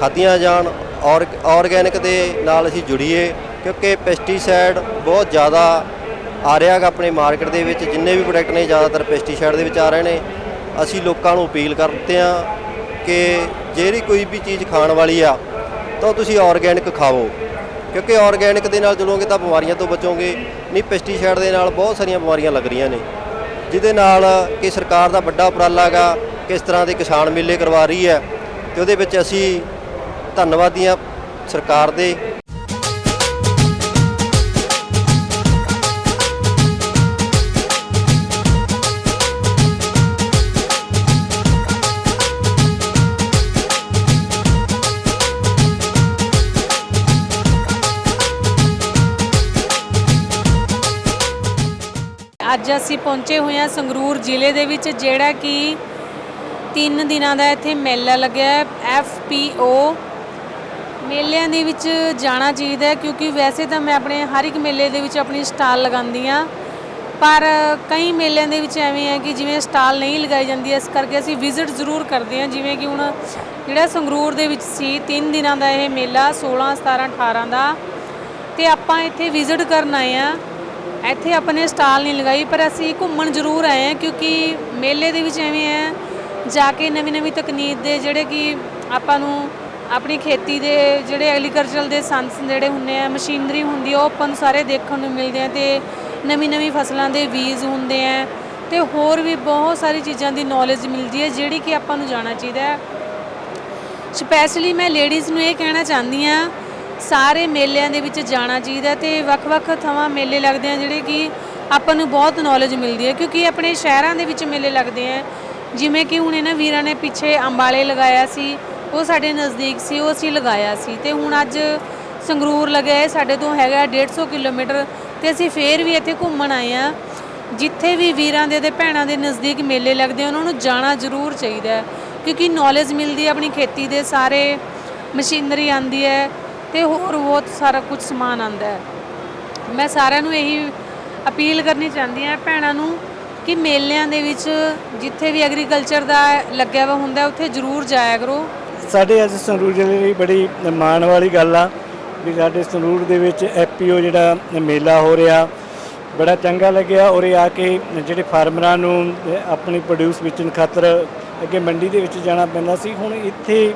S12: ਖਾਧੀਆਂ ਜਾਣ, ਔਰ ਆਰਗੈਨਿਕ ਦੇ ਨਾਲ ਅਸੀਂ ਜੁੜੀਏ, ਕਿਉਂਕਿ ਪੈਸਟੀਸਾਈਡ ਬਹੁਤ ਜ਼ਿਆਦਾ ਆ ਰਿਹਾ ਗਾ ਆਪਣੇ ਮਾਰਕੀਟ ਦੇ ਵਿੱਚ। ਜਿੰਨੇ ਵੀ ਪ੍ਰੋਡਕਟ ਨੇ ਜ਼ਿਆਦਾਤਰ ਪੈਸਟੀਸਾਈਡ ਦੇ ਵਿੱਚ ਆ ਰਹੇ ਨੇ। ਅਸੀਂ ਲੋਕਾਂ ਨੂੰ ਅਪੀਲ ਕਰਦੇ ਆ ਕਿ ਜਿਹੜੀ ਕੋਈ ਵੀ ਚੀਜ਼ ਖਾਣ ਵਾਲੀ ਆ ਤਾਂ ਉਹ ਤੁਸੀਂ ਆਰਗੈਨਿਕ ਖਾਓ ਕਿਉਂਕਿ ਆਰਗੈਨਿਕ ਦੇ ਨਾਲ ਜੁੜੋਗੇ ਤਾਂ ਬਿਮਾਰੀਆਂ ਤੋਂ ਬਚੋਗੇ। ਨਹੀਂ ਪੈਸਟੀਸਾਈਡ ਦੇ ਨਾਲ ਬਹੁਤ ਸਾਰੀਆਂ ਬਿਮਾਰੀਆਂ ਲੱਗ ਰਹੀਆਂ ਨੇ। ਜਿਹਦੇ ਨਾਲ ਕਿ ਸਰਕਾਰ ਦਾ ਵੱਡਾ ਉਪਰਾਲਾ ਹੈਗਾ, ਕਿਸ ਤਰ੍ਹਾਂ ਦੇ ਕਿਸਾਨ ਮੇਲੇ ਕਰਵਾ ਰਹੀ ਹੈ। ਤੇ ਉਹਦੇ ਵਿੱਚ ਅਸੀਂ ਧੰਨਵਾਦੀ ਹਾਂ ਸਰਕਾਰ ਦੇ।
S13: ਅੱਜ ਅਸੀਂ ਪਹੁੰਚੇ ਹੋਏ ਹਾਂ ਸੰਗਰੂਰ ਜ਼ਿਲ੍ਹੇ ਦੇ ਵਿੱਚ, ਜਿਹੜਾ ਕਿ ਤਿੰਨ ਦਿਨਾਂ ਦਾ ਇੱਥੇ ਮੇਲਾ ਲੱਗਿਆ ਹੈ ਐਫਪੀਓ ਮੇਲਿਆਂ ਦੇ ਵਿੱਚ ਜਾਣਾ ਚਾਹੀਦਾ ਹੈ, ਕਿਉਂਕਿ ਵੈਸੇ ਤਾਂ ਮੈਂ ਆਪਣੇ ਹਰ ਇੱਕ ਮੇਲੇ ਦੇ ਵਿੱਚ ਆਪਣੀ ਸਟਾਲ ਲਗਾਉਂਦੀ ਆ ਪਰ ਕਈ ਮੇਲਿਆਂ ਦੇ ਵਿੱਚ ਐਵੇਂ ਹੈ ਕਿ ਜਿਵੇਂ ਸਟਾਲ ਨਹੀਂ ਲਗਾਈ ਜਾਂਦੀ, ਇਸ ਕਰਕੇ ਅਸੀਂ ਵਿਜ਼ਿਟ ਜ਼ਰੂਰ ਕਰਦੇ ਹਾਂ। ਜਿਵੇਂ ਕਿ ਹੁਣ ਜਿਹੜਾ ਸੰਗਰੂਰ ਦੇ ਵਿੱਚ ਸੀ, ਤਿੰਨ ਦਿਨਾਂ ਦਾ ਇਹ ਮੇਲਾ 16 17 18 ਦਾ। ਤੇ ਆਪਾਂ ਇੱਥੇ ਵਿਜ਼ਿਟ ਕਰਨ ਆਏ ਆ ਇੱਥੇ ਆਪਣੇ ਸਟਾਲ ਨਹੀਂ ਲਗਾਈ, ਪਰ ਅਸੀਂ ਘੁੰਮਣ ਜ਼ਰੂਰ ਆਏ ਹਾਂ ਕਿਉਂਕਿ ਮੇਲੇ ਦੇ ਵਿੱਚ ਐਵੇਂ ਹੈ, ਜਾ ਕੇ ਨਵੀਂ ਨਵੀਂ ਤਕਨੀਕ ਦੇ ਜਿਹੜੇ ਕਿ ਆਪਾਂ ਨੂੰ ਆਪਣੀ ਖੇਤੀ ਦੇ ਜਿਹੜੇ ਐਗਰੀਕਲਚਰਲ ਦੇ ਸੰਸ ਜਿਹੜੇ ਹੁੰਦੇ ਆ, ਮਸ਼ੀਨਰੀ ਹੁੰਦੀ ਆ, ਉਹ ਆਪਾਂ ਨੂੰ ਸਾਰੇ ਦੇਖਣ ਨੂੰ ਮਿਲਦੇ ਆ ਤੇ ਨਵੀਂ ਨਵੀਂ ਫਸਲਾਂ ਦੇ ਬੀਜ ਹੁੰਦੇ ਆ ਤੇ ਹੋਰ ਵੀ ਬਹੁਤ ਸਾਰੀ ਚੀਜ਼ਾਂ ਦੀ ਨੌਲੇਜ ਮਿਲਦੀ ਹੈ ਜਿਹੜੀ ਕਿ ਆਪਾਂ ਨੂੰ ਜਾਣਾ ਚਾਹੀਦਾ ਹੈ। ਸਪੈਸ਼ਲੀ ਮੈਂ ਲੇਡੀਜ਼ ਨੂੰ ਇਹ ਕਹਿਣਾ ਚਾਹੁੰਦੀ ਆ ਸਾਰੇ ਮੇਲਿਆਂ ਦੇ ਵਿੱਚ ਜਾਣਾ ਚਾਹੀਦਾ ਤੇ ਵੱਖ-ਵੱਖ ਥਾਵਾਂ ਮੇਲੇ ਲੱਗਦੇ ਆ ਜਿਹੜੇ ਕਿ ਆਪਾਂ ਨੂੰ ਬਹੁਤ ਨੌਲੇਜ ਮਿਲਦੀ ਹੈ ਕਿਉਂਕਿ ਆਪਣੇ ਸ਼ਹਿਰਾਂ ਦੇ ਵਿੱਚ ਮੇਲੇ ਲੱਗਦੇ ਆ। ਜਿਵੇਂ ਕਿ ਹੁਣ ਇਹਨਾਂ ਵੀਰਾਂ ਨੇ ਪਿੱਛੇ ਅੰਬਾਲੇ ਲਗਾਇਆ ਸੀ, ਉਹ ਸਾਡੇ ਨਜ਼ਦੀਕ ਸੀ, ਉਹ ਅਸੀਂ ਲਗਾਇਆ ਸੀ ਤੇ ਹੁਣ ਅੱਜ ਸੰਗਰੂਰ ਲੱਗਿਆ ਹੈ ਸਾਡੇ ਤੋਂ ਹੈਗਾ 150 ਕਿਲੋਮੀਟਰ ਤੇ ਅਸੀਂ ਫੇਰ ਵੀ ਇੱਥੇ ਘੁੰਮਣ ਆਏ ਆ। ਜਿੱਥੇ ਵੀ ਵੀਰਾਂ ਦੇ ਤੇ ਭੈਣਾਂ ਦੇ ਨਜ਼ਦੀਕ ਮੇਲੇ ਲੱਗਦੇ ਉਹਨਾਂ ਨੂੰ ਜਾਣਾ ਜ਼ਰੂਰ ਚਾਹੀਦਾ ਕਿਉਂਕਿ ਨੌਲੇਜ ਮਿਲਦੀ ਹੈ ਆਪਣੀ ਖੇਤੀ ਦੇ ਸਾਰੇ ਮਸ਼ੀਨਰੀ ਆਂਦੀ ਹੈ ਤੇ ਹੋਰ ਬਹੁਤ ਸਾਰਾ ਕੁਝ ਸਮਾਨ ਆਂਦਾ ਹੈ। ਮੈਂ ਸਾਰਿਆਂ ਨੂੰ ਇਹੀ ਅਪੀਲ ਕਰਨੀ ਚਾਹੁੰਦੀ ਹਾਂ ਭੈਣਾਂ ਨੂੰ ਕਿ ਮੇਲਿਆਂ ਦੇ ਵਿੱਚ ਜਿੱਥੇ ਵੀ ਐਗਰੀਕਲਚਰ ਦਾ ਲੱਗਿਆ ਵਾ ਹੁੰਦਾ, ਉੱਥੇ ਜ਼ਰੂਰ ਜਾਇਆ ਕਰੋ।
S14: ਸਾਡੇ ਅੱਜ ਸੰਗਰੂਰ ਜ਼ਿਲ੍ਹੇ ਲਈ ਬੜੀ ਮਾਣ ਵਾਲੀ ਗੱਲ ਆ ਵੀ ਸਾਡੇ ਸੰਗਰੂਰ ਦੇ ਵਿੱਚ ਐਪੀਓ ਜਿਹੜਾ ਮੇਲਾ ਹੋ ਰਿਹਾ, ਬੜਾ ਚੰਗਾ ਲੱਗਿਆ ਔਰ ਇਹ ਆ ਕੇ ਜਿਹੜੇ ਫਾਰਮਰਾਂ ਨੂੰ, ਆਪਣੀ ਪ੍ਰੋਡਿਊਸ ਵੇਚਣ ਖਾਤਰ ਅੱਗੇ ਮੰਡੀ ਦੇ ਵਿੱਚ ਜਾਣਾ ਪੈਂਦਾ ਸੀ। ਹੁਣ ਇੱਥੇ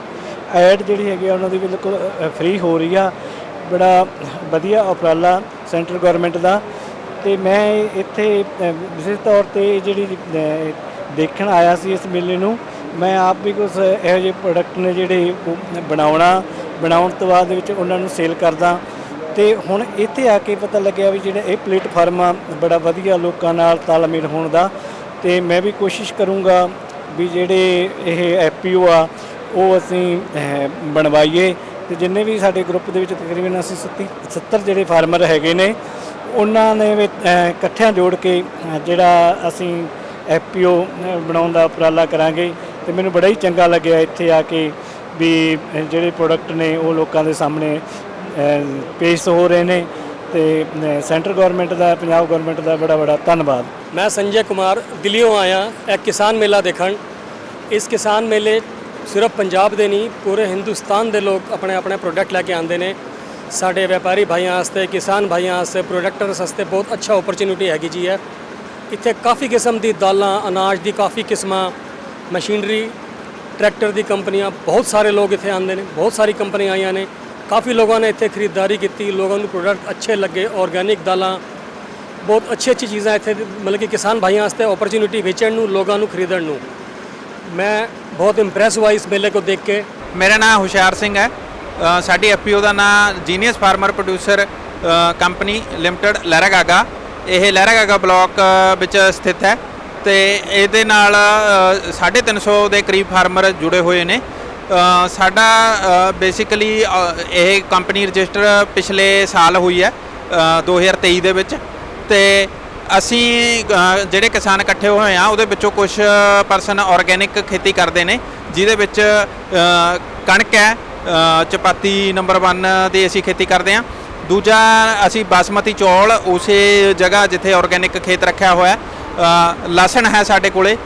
S14: ਐਡ ਜਿਹੜੀ ਹੈਗੀ ਆ, ਉਹਨਾਂ ਦੀ ਬਿਲਕੁਲ ਫ੍ਰੀ ਹੋ ਰਹੀ ਆ। ਬੜਾ ਵਧੀਆ ਉਪਰਾਲਾ ਸੈਂਟਰ ਗਵਰਨਮੈਂਟ ਦਾ। ਤੇ ਮੈਂ ਇੱਥੇ ਵਿਸ਼ੇਸ਼ ਤੌਰ ਤੇ ਜਿਹੜੀ ਦੇਖਣ ਆਇਆ ਸੀ ਇਸ ਮੇਲੇ ਨੂੰ, ਮੈਂ ਆਪ ਵੀ ਕੁਝ ਇਹੋ ਜਿਹੇ ਪ੍ਰੋਡਕਟ ਨੇ ਜਿਹੜੇ ਉਹ ਬਣਾਉਣਾ, ਬਣਾਉਣ ਤੋਂ ਬਾਅਦ ਵਿੱਚ ਉਹਨਾਂ ਨੂੰ ਸੇਲ ਕਰਦਾ। ਤੇ ਹੁਣ ਇੱਥੇ ਆ ਕੇ ਪਤਾ ਲੱਗਿਆ ਵੀ ਜਿਹੜਾ ਇਹ ਪਲੇਟਫਾਰਮ ਆ, ਬੜਾ ਵਧੀਆ ਲੋਕਾਂ ਨਾਲ ਤਾਲਮੇਲ ਹੋਣ ਦਾ। ਤੇ ਮੈਂ ਵੀ ਕੋਸ਼ਿਸ਼ ਕਰੂੰਗਾ ਵੀ ਜਿਹੜੇ ਇਹ ਐਪੀਓ ਆ ਉਹ ਅਸੀਂ ਬਣਵਾਈਏ ਤੇ ਜਿੰਨੇ ਵੀ ਸਾਡੇ ਗਰੁੱਪ ਦੇ ਵਿੱਚ ਤਕਰੀਬਨ ਅਸੀਂ 70 70 ਜਿਹੜੇ ਫਾਰਮਰ ਹੈਗੇ ਨੇ ਉਹਨਾਂ ਨੇ ਵੀ, ਇਕੱਠਿਆਂ ਜੋੜ ਕੇ ਜਿਹੜਾ ਅਸੀਂ ਐਪੀਓ ਬਣਾਉਣ ਦਾ ਉਪਰਾਲਾ ਕਰਾਂਗੇ ਤੇ ਮੈਨੂੰ ਬੜਾ ਹੀ ਚੰਗਾ ਲੱਗਿਆ ਇੱਥੇ ਆ ਕੇ ਵੀ ਜਿਹੜੇ ਪ੍ਰੋਡਕਟ ਨੇ ਉਹ ਲੋਕਾਂ ਦੇ ਸਾਹਮਣੇ ਪੇਸ਼ ਹੋ ਰਹੇ ਨੇ ਤੇ ਸੈਂਟਰ ਗਵਰਨਮੈਂਟ ਦਾ ਪੰਜਾਬ ਗਵਰਨਮੈਂਟ ਦਾ ਬੜਾ ਬੜਾ ਧੰਨਵਾਦ।
S15: ਮੈਂ ਸੰਜੇ ਕੁਮਾਰ ਦਿੱਲੀੋਂ ਆਇਆ ਇੱਕ ਕਿਸਾਨ ਮੇਲਾ ਦੇਖਣ। ਇਸ ਕਿਸਾਨ ਮੇਲੇ ਸਿਰਫ ਪੰਜਾਬ ਦੇ ਨਹੀਂ, ਪੂਰੇ ਹਿੰਦੁਸਤਾਨ ਦੇ ਲੋਕ ਆਪਣੇ ਆਪਣੇ ਪ੍ਰੋਡਕਟ ਲੈ ਕੇ ਆਉਂਦੇ ਨੇ। ਸਾਡੇ ਵਪਾਰੀ ਭਾਈਆਂ ਵਾਸਤੇ, ਕਿਸਾਨ ਭਾਈਆਂ ਵਾਸਤੇ ਪ੍ਰੋਡਕਟਰਸ ਵਾਸਤੇ ਬਹੁਤ ਅੱਛਾ ਓਪਰਚੁਨਿਟੀ ਹੈਗੀ ਜੀ ਹੈ ਇੱਥੇ ਕਾਫੀ ਕਿਸਮ ਦੀ ਦਾਲਾਂ, ਅਨਾਜ ਦੀ ਕਾਫੀ ਕਿਸਮਾਂ, ਮਸ਼ੀਨਰੀ, ਟਰੈਕਟਰ ਦੀ ਕੰਪਨੀਆਂ, ਬਹੁਤ ਸਾਰੇ ਲੋਕ ਇੱਥੇ ਆਉਂਦੇ ਨੇ, ਬਹੁਤ ਸਾਰੀ ਕੰਪਨੀਆਂ ਆਈਆਂ ਨੇ। ਕਾਫੀ ਲੋਕਾਂ ਨੇ ਇੱਥੇ ਖਰੀਦਦਾਰੀ ਕੀਤੀ, ਲੋਕਾਂ ਨੂੰ ਪ੍ਰੋਡਕਟ ਅੱਛੇ ਲੱਗੇ ਆਰਗੈਨਿਕ ਦਾਲਾਂ, ਬਹੁਤ ਅੱਛੀ ਅੱਛੀ ਚੀਜ਼ਾਂ ਇੱਥੇ, ਮਤਲਬ ਕਿ ਕਿਸਾਨ ਭਾਈਆਂ ਵਾਸਤੇ ਓਪਰਚੁਨਿਟੀ ਵੇਚਣ ਨੂੰ, ਲੋਕਾਂ ਨੂੰ ਖਰੀਦਣ ਨੂੰ। ਮੈਂ ਬਹੁਤ ਇੰਪ੍ਰੈਸ ਹੋਇਆ ਇਸ ਮੇਲੇ ਕੋ ਦੇਖ ਕੇ।
S16: ਮੇਰਾ ਨਾਮ ਹੁਸ਼ਿਆਰ ਸਿੰਘ ਹੈ। ਅ, ਸਾਡੀ ਐਫਪੀਓ ਦਾ ਨਾਮ genius farmer producer company limited Lehragaga. ਇਹ ਲਹਿਰਾਗਾਗਾ ਬਲਾਕ ਅ, ਵਿੱਚ ਸਥਿਤ ਹੈ ਤੇ ਇਹਦੇ ਨਾਲ ਅ, 350 ਦੇ ਕਰੀਬ ਫਾਰਮਰ ਜੁੜੇ ਹੋਏ ਨੇ। ਅ, ਸਾਡਾ ਬੇਸਿਕਲੀ ਇਹ ਕੰਪਨੀ ਰਜਿਸਟਰ ਪਿਛਲੇ ਸਾਲ ਹੋਈ ਹੈ ਅ, 2023 ਦੇ ਵਿੱਚ। ਤੇ ਅਸੀਂ ਜਿਹੜੇ ਕਿਸਾਨ ਇਕੱਠੇ ਹੋਏ ਆ, ਉਹਦੇ ਵਿੱਚੋਂ ਕੁਝ ਪਰਸਨ ਆਰਗੇਨਿਕ ਖੇਤੀ ਕਰਦੇ ਨੇ, ਜਿਹਦੇ ਵਿੱਚ ਕਣਕ ਹੈ ਚਪਾਤੀ ਨੰਬਰ 1 ਦੀ ਅਸੀਂ ਖੇਤੀ ਕਰਦੇ ਆ। ਦੂਜਾ, ਅਸੀਂ ਬਾਸਮਤੀ ਚੌਲ, ਉਸੇ ਜਗ੍ਹਾ ਜਿੱਥੇ ਆਰਗੇਨਿਕ ਖੇਤ ਰੱਖਿਆ ਹੋਇਆ ਲਸਣ ਹੈ ਸਾਡੇ ਕੋਲੇ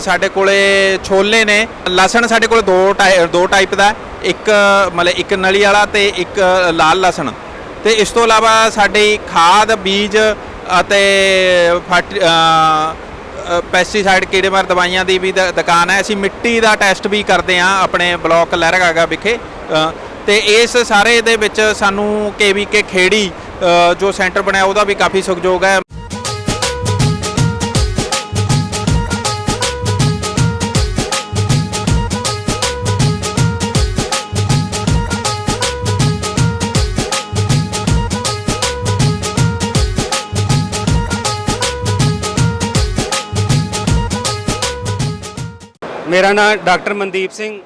S16: ਸਾਡੇ ਕੋਲੇ ਛੋਲੇ ਨੇ। ਲਸਣ ਸਾਡੇ ਕੋਲ ਦੋ ਟਾਈ- ਦੋ ਟਾਈਪ ਦਾ ਇੱਕ ਮਤਲਬ ਇੱਕ ਨਲੀ ਵਾਲਾ ਤੇ ਇੱਕ ਲਾਲ ਲਸਣ। ਤੇ ਇਸ ਤੋਂ ਇਲਾਵਾ ਸਾਡੀ ਖਾਦ, ਬੀਜ ਅਤੇ ਫਰਟ- ਪੈਸਟੀਸਾਈਡ ਕੀੜੇਮਾਰ ਦਵਾਈਆਂ ਦੀ ਵੀ ਦ- ਦੁਕਾਨ ਹੈ। ਅਸੀਂ ਮਿੱਟੀ ਦਾ ਟੈਸਟ ਵੀ ਕਰਦੇ ਹਾਂ ਆਪਣੇ ਬਲਾਕ ਲਹਿਰਾਗਾਗਾ ਵਿਖੇ। ਅ, ਤੇ ਇਸ ਸਾਰੇ ਦੇ ਵਿੱਚ ਸਾਨੂੰ ਕੇਵੀਕੇ ਖੇੜੀ ਜੋ ਸੈਂਟਰ ਬਣਿਆ ਉਹਦਾ ਵੀ ਕਾਫੀ ਸਹਿਯੋਗ ਹੈ।
S17: ਮੇਰਾ ਨਾਮ doctor Mandeep Singh,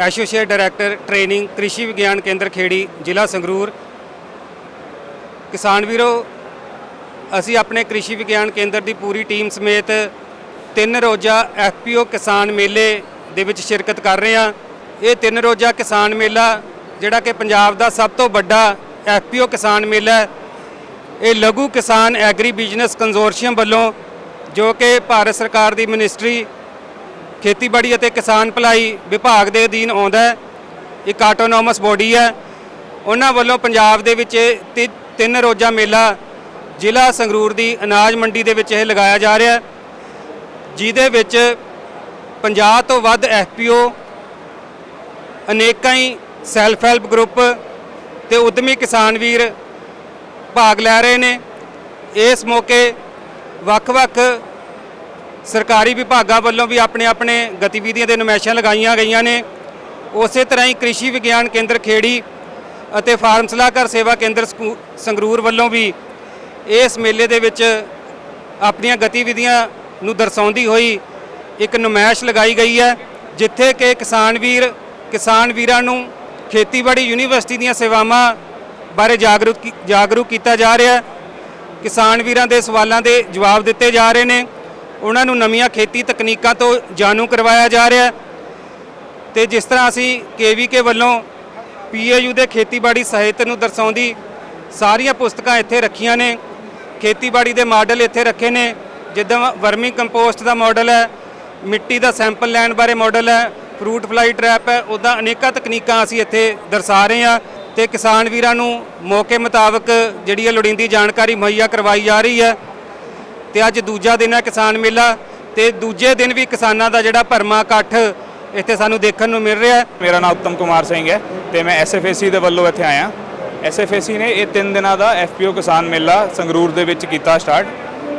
S17: associate director training Krishi Vigyan Kendra Kheri, ਜ਼ਿਲ੍ਹਾ ਸੰਗਰੂਰ। ਕਿਸਾਨ ਵੀਰੋ, ਅਸੀਂ ਆਪਣੇ ਕ੍ਰਿਸ਼ੀ ਵਿਗਿਆਨ ਕੇਂਦਰ ਦੀ ਪੂਰੀ ਟੀਮ ਸਮੇਤ ਤਿੰਨ ਰੋਜ਼ਾ ਐਫਪੀਓ ਕਿਸਾਨ ਮੇਲੇ ਦੇ ਵਿੱਚ ਸ਼ਿਰਕਤ ਕਰ ਰਹੇ ਹਾਂ। ਇਹ ਤਿੰਨ ਰੋਜ਼ਾ ਕਿਸਾਨ ਮੇਲਾ, ਜਿਹੜਾ ਕਿ ਪੰਜਾਬ ਦਾ ਸਭ ਤੋਂ ਵੱਡਾ ਐਫਪੀਓ ਕਿਸਾਨ ਮੇਲਾ ਹੈ। ਇਹ ਲਘੂ ਕਿਸਾਨ ਐਗਰੀ ਬਿਜ਼ਨਸ ਕੰਜ਼ੋਰਸ਼ੀਅਮ ਵੱਲੋਂ ਜੋ ਕਿ ਭਾਰਤ ਸਰਕਾਰ ਦੀ ਮਿਨਿਸਟਰੀ ਖੇਤੀਬਾੜੀ ਅਤੇ ਕਿਸਾਨ ਭਲਾਈ ਵਿਭਾਗ ਦੇ ਅਧੀਨ ਆਉਂਦਾ ਹੈ। ਇੱਕ ਆਟੋਨੋਮਸ ਬੋਡੀ ਹੈ। ਉਹਨਾਂ ਵੱਲੋਂ ਪੰਜਾਬ ਦੇ ਵਿੱਚ ਇਹ ਤੀ- ਤਿੰਨ ਰੋਜ਼ਾ ਮੇਲਾ ਜ਼ਿਲ੍ਹਾ ਸੰਗਰੂਰ ਦੀ ਅਨਾਜ ਮੰਡੀ ਦੇ ਵਿੱਚ ਇਹ ਲਗਾਇਆ ਜਾ ਰਿਹਾ ਹੈ। ਜਿਹਦੇ ਵਿੱਚ 50 ਤੋਂ ਵੱਧ ਐਫਪੀਓ ਅਨੇਕਾਂ ਹੀ ਸੈਲਫ ਹੈਲਪ ਗਰੁੱਪ ਤੇ ਉਦਮੀ ਕਿਸਾਨ ਵੀਰ ਭਾਗ ਲੈ ਰਹੇ ਨੇ। ਇਸ ਮੌਕੇ ਵੱਖ-ਵੱਖ ਸਰਕਾਰੀ ਵਿਭਾਗਾਂ ਵੱਲੋਂ ਵੀ ਆਪਣੇ ਆਪਣੇ ਗਤੀਵਿਧੀਆਂ ਦੇ ਨੁਮਾਇਸ਼ਾਂ ਲਗਾਈਆਂ ਗਈਆਂ ਨੇ। ਉਸੇ ਤਰ੍ਹਾਂ ਹੀ ਕ੍ਰਿਸ਼ੀ ਵਿਗਿਆਨ ਕੇਂਦਰ ਖੇੜੀ ਅਤੇ ਫਾਰਮ ਸਲਾਹਕਾਰ ਸੇਵਾ ਕੇਂਦਰ ਸਕੂ- ਸੰਗਰੂਰ ਵੱਲੋਂ ਵੀ ਇਸ ਮੇਲੇ ਦੇ ਵਿੱਚ ਆਪਣੀਆਂ ਗਤੀਵਿਧੀਆਂ ਨੂੰ ਦਰਸਾਉਂਦੀ ਹੋਈ ਇੱਕ ਨੁਮਾਇਸ਼ ਲਗਾਈ ਗਈ ਹੈ, ਜਿੱਥੇ ਕਿ ਕਿਸਾਨ ਵੀਰ, ਕਿਸਾਨ ਵੀਰਾਂ ਨੂੰ ਖੇਤੀਬਾੜੀ ਯੂਨੀਵਰਸਿਟੀ ਦੀਆਂ ਸੇਵਾਵਾਂ ਬਾਰੇ ਜਾਗਰੂਕ ਜਾਗਰੂਕ ਕੀਤਾ ਜਾ ਰਿਹਾ ਹੈ। ਕਿਸਾਨ ਵੀਰਾਂ ਦੇ ਸਵਾਲਾਂ ਦੇ ਜਵਾਬ ਦਿੱਤੇ ਜਾ ਰਹੇ ਨੇ। ਉਹਨਾਂ ਨੂੰ ਨਵੀਆਂ ਖੇਤੀ ਤਕਨੀਕਾਂ ਤੋਂ ਜਾਣੂ ਕਰਵਾਇਆ ਜਾ ਰਿਹਾ ਹੈ। ਤੇ ਜਿਸ ਤਰ੍ਹਾਂ ਅਸੀਂ ਕੇਵੀਕੇ ਵੱਲੋਂ ਪੀਏਯੂ ਦੇ ਖੇਤੀਬਾੜੀ ਸਾਹਿਤ ਨੂੰ ਦਰਸਾਉਂਦੀ ਸਾਰੀਆਂ ਪੁਸਤਕਾਂ ਇੱਥੇ ਰੱਖੀਆਂ ਨੇ, ਖੇਤੀਬਾੜੀ ਦੇ ਮਾਡਲ ਇੱਥੇ ਰੱਖੇ ਨੇ, ਜਿੱਦਾਂ ਵਰਮਿੰਗ ਕੰਪੋਸਟ ਦਾ ਮਾਡਲ ਹੈ, ਮਿੱਟੀ ਦਾ ਸੈਂਪਲ ਲੈਣ ਬਾਰੇ ਮਾਡਲ ਹੈ, ਫਰੂਟ ਫਲਾਈ ਟ੍ਰੈਪ ਹੈ ਉੱਦਾਂ ਅਨੇਕਾਂ ਤਕਨੀਕਾਂ ਅਸੀਂ ਇੱਥੇ ਦਰਸਾ ਰਹੇ ਹਾਂ ਤੇ ਕਿਸਾਨ ਵੀਰਾਂ ਨੂੰ ਮੌਕੇ ਮੁਤਾਬਕ ਜਿਹੜੀ ਹੈ ਲੋੜੀਂਦੀ ਜਾਣਕਾਰੀ ਮੁਹੱਈਆ ਕਰਵਾਈ ਜਾ ਰਹੀ ਹੈ। ਤੇ ਅੱਜ ਦੂਜਾ ਦਿਨ ਹੈ ਕਿਸਾਨ ਮੇਲਾ ਤੇ ਦੂਜੇ ਦਿਨ ਵੀ ਕਿਸਾਨਾਂ ਦਾ ਜਿਹੜਾ ਭਰਮਾ ਇਕੱਠ ਇੱਥੇ ਸਾਨੂੰ ਦੇਖਣ ਨੂੰ ਮਿਲ ਰਿਹਾ ਹੈ।
S18: ਮੇਰਾ ਨਾਮ ਉੱਤਮ ਕੁਮਾਰ ਸਿੰਘ ਹੈ ਤੇ ਮੈਂ ਐਸਐਫਏਸੀ ਦੇ ਵੱਲੋਂ ਇੱਥੇ ਆਇਆ। ਐਸਐਫਏਸੀ ਨੇ ਇਹ 3 ਦਿਨਾਂ ਦਾ ਐਫਪੀਓ ਕਿਸਾਨ ਮੇਲਾ ਸੰਗਰੂਰ ਦੇ ਵਿੱਚ ਕੀਤਾ ਸਟਾਰਟ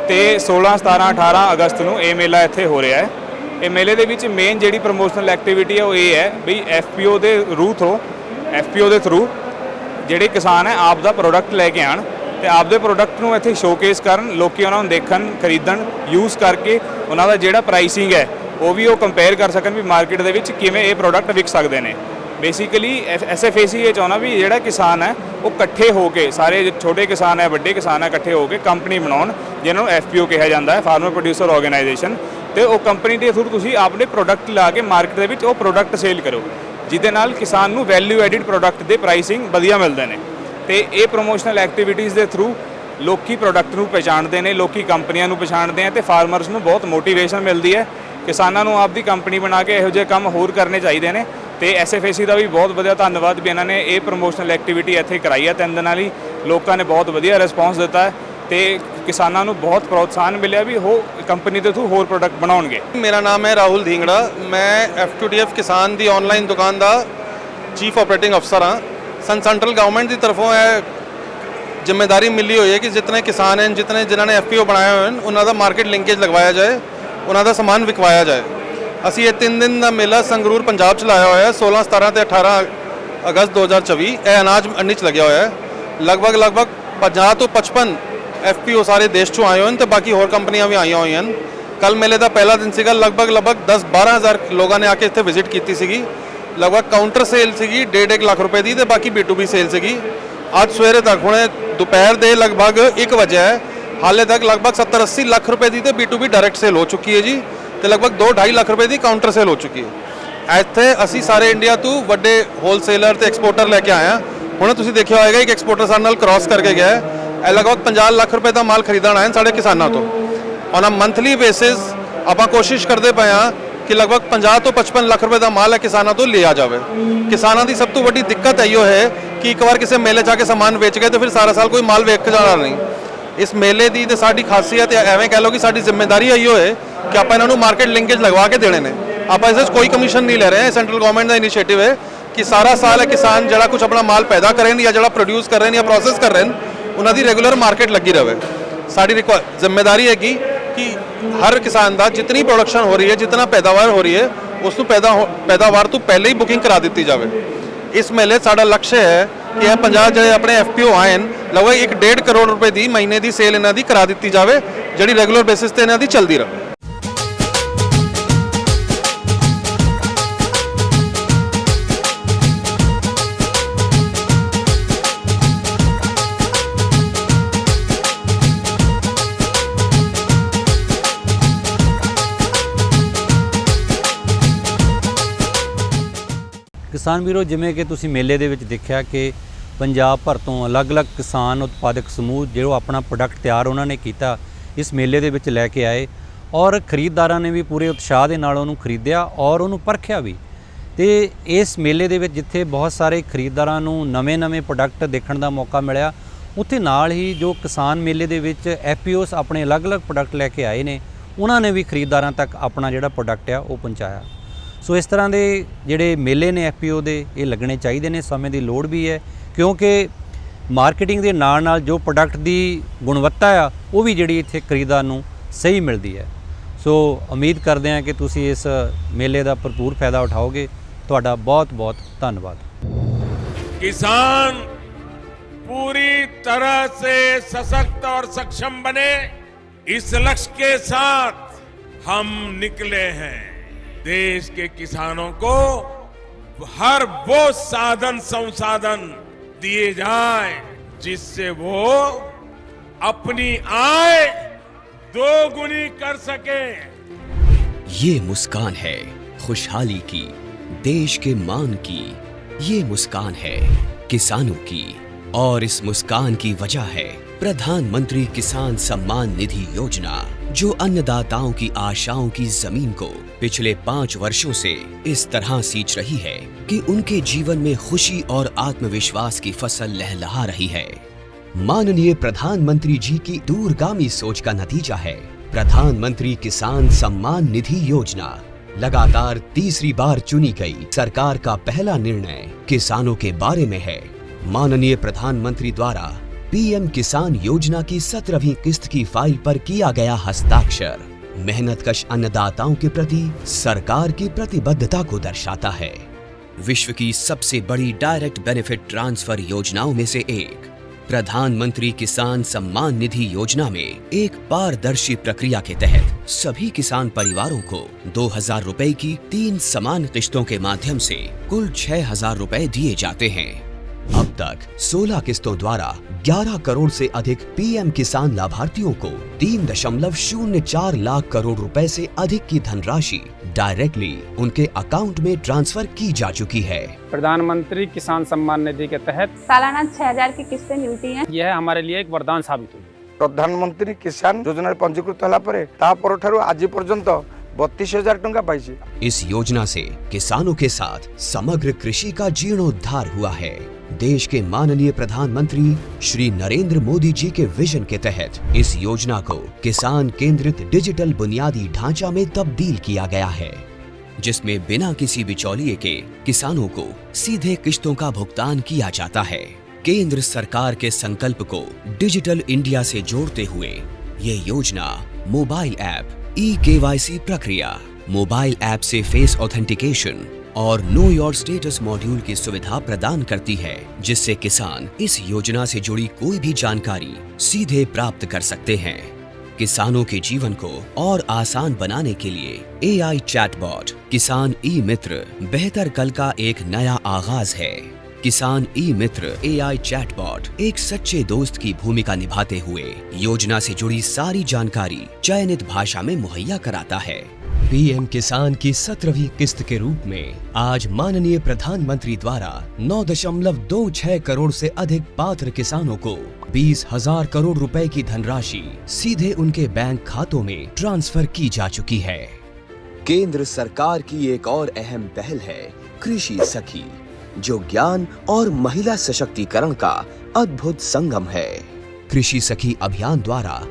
S18: ਤੇ 16 17 18 ਅਗਸਤ ਨੂੰ ਇਹ ਮੇਲਾ ਇੱਥੇ ਹੋ ਰਿਹਾ ਹੈ। ਇਹ ਮੇਲੇ ਦੇ ਵਿੱਚ ਮੇਨ ਜਿਹੜੀ ਪ੍ਰੋਮੋਸ਼ਨਲ ਐਕਟੀਵਿਟੀ ਹੈ ਉਹ ਇਹ ਹੈ ਵੀ ਐਫਪੀਓ ਦੇ ਰੂ ਤੋਂ ਐਫਪੀਓ ਦੇ ਥਰੂ ਜਿਹੜੇ ਕਿਸਾਨ ਹੈ ਆਪ ਦਾ ਪ੍ਰੋਡਕਟ ਲੈ ਕੇ ਆਣ ਤੇ ਆਪਦੇ ਪ੍ਰੋਡਕਟ ਨੂੰ ਇੱਥੇ ਸ਼ੋਕੇਸ ਕਰਨ, ਲੋਕੀ ਉਹਨਾਂ ਨੂੰ ਦੇਖਣ, ਖਰੀਦਣ ਯੂਜ਼ ਕਰਕੇ ਉਹਨਾਂ ਦਾ ਜਿਹੜਾ ਪ੍ਰਾਈਸਿੰਗ ਹੈ, ਉਹ ਵੀ ਉਹ ਕੰਪੇਅਰ ਕਰ ਸਕਣ ਵੀ ਮਾਰਕੀਟ ਦੇ ਵਿੱਚ ਕਿਵੇਂ ਇਹ ਪ੍ਰੋਡਕਟ ਵਿਕ ਸਕਦੇ ਨੇ। ਬੇਸਿਕਲੀ ਐਸਐਫਏਸੀ ਇਹ ਚਾਹੁੰਦਾ ਵੀ ਜਿਹੜਾ ਕਿਸਾਨ ਹੈ, ਉਹ ਇਕੱਠੇ ਹੋ ਕੇ, ਸਾਰੇ ਛੋਟੇ ਕਿਸਾਨ ਹੈ, ਵੱਡੇ ਕਿਸਾਨ ਹੈ, ਇਕੱਠੇ ਹੋ ਕੇ ਕੰਪਨੀ ਬਣਾਉਣ, ਜਿਹਨਾਂ ਨੂੰ ਐਫਪੀਓ ਕਿਹਾ ਜਾਂਦਾ ਹੈ ਫਾਰਮਰ ਪ੍ਰੋਡਿਊਸਰ ਆਰਗੇਨਾਈਜੇਸ਼ਨ ਤੇ ਉਹ ਕੰਪਨੀ ਦੇ ਥਰੂ ਤੁਸੀਂ ਆਪਣੇ ਪ੍ਰੋਡਕਟ ਲਾ ਕੇ ਮਾਰਕੀਟ ਦੇ ਵਿੱਚ ਉਹ ਪ੍ਰੋਡਕਟ ਸੇਲ ਕਰੋ, ਜਿਹਦੇ ਨਾਲ ਕਿਸਾਨ ਨੂੰ ਵੈਲਿਊ ਐਡਿਡ ਪ੍ਰੋਡਕਟ ਦੇ ਪ੍ਰਾਈਸਿੰਗ ਵਧੀਆ ਮਿਲਦੇ ਨੇ। ਤੇ ਇਹ ਪ੍ਰੋਮੋਸ਼ਨਲ ਐਕਟੀਵਿਟੀਜ਼ ਦੇ ਥਰੂ ਲੋਕੀ ਪ੍ਰੋਡਕਟ ਨੂੰ ਪਛਾਣਦੇ ਨੇ, ਲੋਕੀ ਕੰਪਨੀਆਂ ਨੂੰ ਪਛਾਣਦੇ ਆ ਤੇ ਫਾਰਮਰਸ ਨੂੰ ਬਹੁਤ ਮੋਟੀਵੇਸ਼ਨ ਮਿਲਦੀ ਹੈ। ਕਿਸਾਨਾਂ ਨੂੰ ਆਪਦੀ ਕੰਪਨੀ ਬਣਾ ਕੇ ਇਹੋ ਜਿਹੇ ਕੰਮ ਹੋਰ ਕਰਨੇ ਚਾਹੀਦੇ ਨੇ ਤੇ ਐਸਐਫਏਸੀ ਦਾ ਵੀ ਬਹੁਤ ਵਧੀਆ ਧੰਨਵਾਦ ਵੀ ਇਹਨਾਂ ਨੇ ਇਹ ਪ੍ਰੋਮੋਸ਼ਨਲ ਐਕਟੀਵਿਟੀ ਇੱਥੇ ਕਰਾਈ ਹੈ। ਤਿੰਨ ਦਿਨਾਂ ਲਈ ਲੋਕਾਂ ਨੇ ਬਹੁਤ ਵਧੀਆ ਰਿਸਪੌਂਸ ਦਿੱਤਾ ਹੈ ਤੇ ਕਿਸਾਨਾਂ ਨੂੰ ਬਹੁਤ ਪ੍ਰੋਤਸਾਹਨ ਮਿਲਿਆ ਵੀ ਉਹ ਕੰਪਨੀ ਦੇ ਥਰੂ ਹੋਰ ਪ੍ਰੋਡਕਟ ਬਣਾਉਣਗੇ।
S19: ਮੇਰਾ ਨਾਮ ਹੈ ਰਾਹੁਲ ਢੀਂਗੜਾ। ਮੈਂ F2DF ਕਿਸਾਨ ਦੀ ਆਨਲਾਈਨ ਦੁਕਾਨ ਦਾ ਚੀਫ ਆਪਰੇਟਿੰਗ ਅਫਸਰ ਹਾਂ। ਸਨ ਸੈਂਟਰਲ ਗਵਰਨਮੈਂਟ ਦੀ ਤਰਫੋਂ ਇਹ ਜ਼ਿੰਮੇਵਾਰੀ ਮਿਲੀ ਹੋਈ ਹੈ ਕਿ ਜਿਤਨੇ ਕਿਸਾਨ ਹਨ, ਜਿਤਨੇ ਜਿਨ੍ਹਾਂ ਨੇ ਐਫਪੀਓ ਬਣਾਏ ਹੋਏ ਹਨ, ਉਹਨਾਂ ਦਾ ਮਾਰਕੀਟ ਲਿੰਕੇਜ ਲਗਵਾਇਆ ਜਾਏ, ਉਹਨਾਂ ਦਾ ਸਮਾਨ ਵਿਕਵਾਇਆ ਜਾਏ। ਅਸੀਂ ਇਹ 3 ਦਿਨ ਦਾ ਮੇਲਾ ਸੰਗਰੂਰ, ਪੰਜਾਬ ਚ ਲਾਇਆ ਹੋਇਆ ਹੈ 16 17 ਤੇ 18 ਅਗਸਤ 2024 ਇਹ ਅਨਾਜ ਮੰਡੀ ਚ ਲੱਗਿਆ ਹੋਇਆ ਹੈ। ਲਗਭਗ ਲਗਭਗ 50 ਤੋਂ 55 ਐਫਪੀਓ ਸਾਰੇ ਦੇਸ਼ ਚੋਂ ਆਏ ਹੋਏ ਹਨ ਤੇ ਬਾਕੀ ਹੋਰ ਕੰਪਨੀਆਂ ਵੀ ਆਈਆਂ ਹੋਈਆਂ ਹਨ। ਕੱਲ ਮੇਲੇ ਦਾ ਪਹਿਲਾ ਦਿਨ ਸੀਗਾ, ਲਗਭਗ ਲਗਭਗ 10 12000 ਲੋਕਾਂ ਨੇ ਆ ਕੇ ਇੱਥੇ ਵਿਜ਼ਿਟ ਕੀਤੀ ਸੀਗੀ। ਲਗਭਗ ਕਾਊਂਟਰ ਸੇਲ ਸੀਗੀ 1.5 ਲੱਖ ਰੁਪਏ ਦੀ ਤੇ ਬਾਕੀ B2B ਸੇਲ ਸੀਗੀ। ਅੱਜ ਸਵੇਰੇ ਤੱਕ, ਹੁਣੇ ਦੁਪਹਿਰ ਦੇ ਲਗਭਗ 1 ਵਜੇ ਹੈ। ਹਾਲੇ ਤੱਕ ਲਗਭਗ 70 80 ਲੱਖ ਰੁਪਏ ਦੀ ਤੇ B2B ਡਾਇਰੈਕਟ ਸੇਲ ਹੋ ਚੁੱਕੀ ਹੈ ਜੀ ਤੇ ਲਗਭਗ 2 2.5 ਲੱਖ ਰੁਪਏ ਦੀ ਕਾਊਂਟਰ ਸੇਲ ਹੋ ਚੁੱਕੀ ਹੈ। ਇੱਥੇ ਅਸੀਂ ਸਾਰੇ ਇੰਡੀਆ ਤੋਂ ਵੱਡੇ ਹੋਲਸੇਲਰ ਤੇ ਐਕਸਪੋਰਟਰ ਲੈ ਕੇ ਆਏ ਹਾਂ। ਹੁਣ ਤੁਸੀਂ ਦੇਖਿਆ ਹੋਏਗਾ, ਇੱਕ ਐਕਸਪੋਰਟਰ ਸਾਡੇ ਨਾਲ ਕ੍ਰਾਸ ਕਰਕੇ ਗਿਆ ਹੈ। ਇਹ ਲਗਭਗ 50 ਲੱਖ ਰੁਪਏ ਦਾ ਮਾਲ ਖਰੀਦਣ ਆਏ ਸਾਡੇ ਕਿਸਾਨਾਂ ਤੋਂ। ਔਨ ਅ ਮੰਥਲੀ ਬੇਸਿਸ ਆਪਾਂ ਕੋਸ਼ਿਸ਼ ਕਰਦੇ ਪਏ ਹਾਂ ਕਿ ਲਗਭਗ 50 ਤੋਂ 55 ਲੱਖ ਰੁਪਏ ਦਾ ਮਾਲ ਹੈ ਕਿਸਾਨਾਂ ਤੋਂ ਲਿਆ ਜਾਵੇ। ਕਿਸਾਨਾਂ ਦੀ ਸਭ ਤੋਂ ਵੱਡੀ ਦਿੱਕਤ ਇਹੋ ਹੈ ਕਿ ਇੱਕ ਵਾਰ ਕਿਸੇ ਮੇਲੇ 'ਚ ਆ ਕੇ ਸਮਾਨ ਵੇਚ ਗਏ ਤੇ ਫਿਰ ਸਾਰਾ ਸਾਲ ਕੋਈ ਮਾਲ ਵੇਚ ਕੇ ਜਾਣਾ ਨਹੀਂ। ਇਸ ਮੇਲੇ ਦੀ ਤੇ ਸਾਡੀ ਖਾਸੀਅਤ ਐਵੇਂ ਕਹਿ ਲਓ ਕਿ ਸਾਡੀ ਜ਼ਿੰਮੇਵਾਰੀ ਇਹੋ ਹੈ ਕਿ ਆਪਾਂ ਇਹਨਾਂ ਨੂੰ ਮਾਰਕੀਟ ਲਿੰਕੇਜ ਲਗਵਾ ਕੇ ਦੇਣੇ ਨੇ। ਆਪਾਂ ਇਸ ਵਿੱਚ ਕੋਈ ਕਮਿਸ਼ਨ ਨਹੀਂ ਲੈ ਰਹੇ ਹਾਂ ਸੈਂਟਰਲ ਗਵਰਨਮੈਂਟ ਦਾ ਇਨੀਸ਼ੀਏਟਿਵ ਹੈ ਕਿ ਸਾਰਾ ਸਾਲ ਹੈ ਕਿਸਾਨ ਜਿਹੜਾ ਕੁਝ ਆਪਣਾ ਮਾਲ ਪੈਦਾ ਕਰ ਜਾਂ ਜਿਹੜਾ ਪ੍ਰੋਡਿਊਸ ਕਰ ਰਹੇ ਨੇ ਜਾਂ ਪ੍ਰੋਸੈਸ ਕਰ ਰਹੇ ਨੇ, ਉਹਨਾਂ ਦੀ ਰੈਗੂਲਰ ਮਾਰਕੀਟ ਲੱਗੀ ਰਹੇ। ਸਾਡੀ ਰਿਕੁਆ- ਜ਼ਿੰਮੇਵਾਰੀ ਹੈ ਕਿ ਕਿ ਹਰ ਕਿਸਾਨ ਦਾ ਜਿਤਨੀ ਪ੍ਰੋਡਕਸ਼ਨ ਹੋ ਰਹੀ ਹੈ, ਜਿਤਨਾ ਪੈਦਾਵਾਰ ਹੋ ਰਹੀ ਹੈ, ਉਸ ਤੋਂ ਪੈਦਾ ਹੋ- ਪੈਦਾਵਾਰ ਤੋਂ ਪਹਿਲੇ ਹੀ ਬੁਕਿੰਗ ਕਰਾ ਦਿੱਤੀ ਜਾਵੇ। ਇਸ ਮੇਲੇ ਸਾਡਾ ਲਕਸ਼ ਹੈ ਕਿ ਇਹ 50 ਜਿਹੜੇ ਆਪਣੇ ਐਫਪੀਓ ਆਏ ਹਨ, ਲਗਭਗ 1.5 ਕਰੋੜ ਰੁਪਏ ਦੀ ਮਹੀਨੇ ਦੀ ਸੇਲ ਇਹਨਾਂ ਦੀ ਕਰਾ ਦਿੱਤੀ ਜਾਵੇ, ਜਿਹੜੀ ਰੈਗੂਲਰ ਬੇਸਿਸ ਤੇ ਇਹਨਾਂ ਦੀ ਚੱਲਦੀ ਰਹੇ।
S1: ਕਿਸਾਨ ਵੀਰੋ, ਜਿਵੇਂ ਕਿ ਤੁਸੀਂ ਮੇਲੇ ਦੇ ਵਿੱਚ ਦੇਖਿਆ ਕਿ ਪੰਜਾਬ ਭਰ ਤੋਂ ਅਲੱਗ-ਅਲੱਗ ਕਿਸਾਨ ਉਤਪਾਦਕ ਸਮੂਹ ਜਿਹੜਾ ਆਪਣਾ ਪ੍ਰੋਡਕਟ ਤਿਆਰ ਉਹਨਾਂ ਨੇ ਕੀਤਾ, ਇਸ ਮੇਲੇ ਦੇ ਵਿੱਚ ਲੈ ਕੇ ਆਏ ਔਰ ਖਰੀਦਦਾਰਾਂ ਨੇ ਵੀ ਪੂਰੇ ਉਤਸ਼ਾਹ ਦੇ ਨਾਲ ਉਹਨੂੰ ਖਰੀਦਿਆ ਔਰ ਉਹਨੂੰ ਪਰਖਿਆ ਵੀ। ਤੇ ਇਸ ਮੇਲੇ ਦੇ ਵਿੱਚ ਜਿੱਥੇ ਬਹੁਤ ਸਾਰੇ ਖਰੀਦਦਾਰਾਂ ਨੂੰ ਨਵੇਂ-ਨਵੇਂ ਪ੍ਰੋਡਕਟ ਦੇਖਣ ਦਾ ਮੌਕਾ ਮਿਲਿਆ, ਉੱਥੇ ਨਾਲ ਹੀ ਜੋ ਕਿਸਾਨ ਮੇਲੇ ਦੇ ਵਿੱਚ ਐਫਪੀਓਸ ਆਪਣੇ ਅਲੱਗ-ਅਲੱਗ ਪ੍ਰੋਡਕਟ ਲੈ ਕੇ ਆਏ ਨੇ, ਉਹਨਾਂ ਨੇ ਵੀ ਖਰੀਦਦਾਰਾਂ ਤੱਕ ਆਪਣਾ ਜਿਹੜਾ ਪ੍ਰੋਡਕਟ ਆ ਉਹ ਪਹੁੰਚਾਇਆ। ਸੋ ਇਸ ਤਰ੍ਹਾਂ ਦੇ ਜਿਹੜੇ ਮੇਲੇ ਨੇ ਐਫਪੀਓ ਦੇ ਇਹ ਲੱਗਣੇ ਚਾਹੀਦੇ ਨੇ ਸਮੇਂ ਦੀ ਲੋੜ ਵੀ ਹੈ ਕਿਉਂਕਿ ਮਾਰਕੀਟਿੰਗ ਦੇ ਨਾਲ ਨਾਲ ਜੋ ਪ੍ਰੋਡਕਟ ਦੀ ਗੁਣਵੱਤਾ ਆ ਉਹ ਵੀ ਜਿਹੜੀ ਇੱਥੇ ਖਰੀਦਦਾਰ ਨੂੰ ਸਹੀ ਮਿਲਦੀ ਹੈ ਸੋ ਉਮੀਦ ਕਰਦੇ ਹਾਂ ਕਿ ਤੁਸੀਂ ਇਸ ਮੇਲੇ ਦਾ ਭਰਪੂਰ ਫਾਇਦਾ ਉਠਾਓਗੇ ਤੁਹਾਡਾ ਬਹੁਤ ਬਹੁਤ ਧੰਨਵਾਦ
S20: किसान पूरी तरह से सशक्त और सक्षम बने इस लक्ष्य के साथ हम निकले हैं देश के किसानों को हर वो साधन, संसाधन दिए जाए जिससे वो अपनी आय दोगुनी कर सके।
S21: ये मुस्कान है खुशहाली की, देश के मान की। ये मुस्कान है किसानों की और इस मुस्कान की वजह है प्रधानमंत्री किसान सम्मान निधि योजना, जो अन्नदाताओं की आशाओं की ज़मीन को पिछले पाँच वर्षों से इस तरह सींच रही है कि उनके जीवन में खुशी और आत्मविश्वास की फ़सल लहलहा रही है। माननीय प्रधानमंत्री जी की दूरगामी सोच का नतीजा है। प्रधानमंत्री किसान सम्मान निधि योजना लगातार तीसरी बार चुनी गई। सरकार का पहला निर्णय किसानों के बारे में है। माननीय प्रधानमंत्री द्वारा पीएम किसान योजना की सत्रहवीं किस्त की फ़ाइल पर किया गया हस्ताक्षर। मेहनतकश अन्नदाताओं के प्रति, सरकार की प्रतिबद्धता को दर्शाता है। विश्व की सबसे बड़ी डायरेक्ट बेनिफिट ट्रांसफ़र योजनाओं में से एक, प्रधानमंत्री किसान सम्मान निधि योजना में एक पारदर्शी प्रक्रिया के तहत सभी किसान परिवारों को दो हज़ार रूपए की तीन समान किस्तों के माध्यम से कुल छह हज़ार रूपए दिए जाते हैं। अब तक 16 किस्तों द्वारा 11 करोड़ से अधिक पीएम किसान लाभार्थियों को तीन दशमलव शून्य चार लाख करोड़ रुपए से अधिक की धनराशि डायरेक्टली उनके अकाउंट में ट्रांसफ़र की जा चुकी है
S22: प्रधानमंत्री किसान सम्मान निधि के तहत
S23: सालाना छह हज़ार की किस्तें मिलती हैं।
S22: यह हमारे लिए एक वरदान साबित हुई
S24: प्रधानमंत्री किसान योजना पंजीकृत होगा आज पर्यटन बत्तीस हज़ार टाइम पाई
S21: इस योजना से किसानों के साथ समग्र कृषि का जीर्णोद्धार हुआ है। देश के माननीय प्रधानमंत्री श्री नरेंद्र मोदी जी के विजन के तहत इस योजना को किसान केंद्रित डिजिटल बुनियादी ढांचा में तब्दील किया गया है, जिसमें बिना किसी बिचौलिए के किसानों को सीधे किश्तों का भुगतान किया जाता है। केंद्र सरकार के संकल्प को डिजिटल इंडिया से जोड़ते हुए ये योजना मोबाइल ऐप ई केवाईसी प्रक्रिया, मोबाइल ऐप से फेस ऑथेंटिकेशन और नो योर स्टेटस मॉड्यूल की सुविधा प्रदान करती है, जिससे किसान इस योजना से जुड़ी कोई भी जानकारी सीधे प्राप्त कर सकते हैं। किसानों के जीवन को और आसान बनाने के लिए ए एआई चैटबॉट किसान ई मित्र, बेहतर कल का एक नया आगाज़ है। किसान ई मित्र ए एआई चैटबॉट एक सच्चे दोस्त की भूमिका निभाते हुए योजना से जुड़ी सारी जानकारी चयनित भाषा में मुहैया कराता है। पीएम किसान की सत्रहवीं किस्त के रूप में आज माननीय प्रधानमंत्री द्वारा 9.26 करोड़ से अधिक पात्र किसानों को बीस हज़ार करोड़ रुपए की धनराशि सीधे उनके बैंक खातों में ट्रांसफ़र की जा चुकी है।
S25: केंद्र सरकार की एक और अहम पहल है, कृषि सखी। जो ज्ञान और महिला सशक्तिकरण का अद्भुत संगम है।
S21: कृषि सखी अभियान द्वारा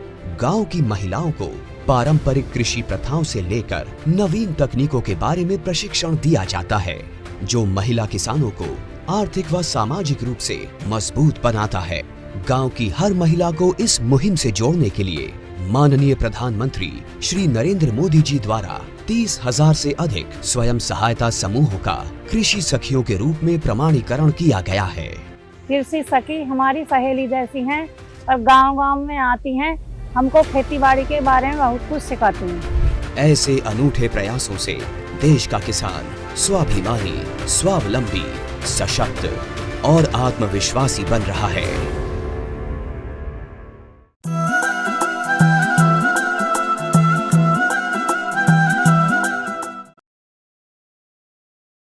S21: गाँव की महिलाओं को पारंपरिक कृषि प्रथाओं से लेकर नवीन तकनीकों के बारे में प्रशिक्षण दिया जाता है, जो महिला किसानों को आर्थिक व सामाजिक रूप से मज़बूत बनाता है। गाँव की हर महिला को इस मुहिम से जोड़ने के लिए माननीय प्रधानमंत्री श्री नरेंद्र मोदी जी द्वारा तीस हज़ार से अधिक स्वयं सहायता समूहों का कृषि सखियों के रूप में प्रमाणीकरण किया गया है।
S26: कृषि सखी हमारी सहेली जैसी हैं और गाँव गाँव में आती हैं। हमको खेती बाड़ी के बारे में बहुत कुछ सिखाती हैं।
S21: ऐसे अनूठे प्रयासों से देश का किसान स्वाभिमानी स्वावलंबी सशक्त और आत्मविश्वासी बन रहा है।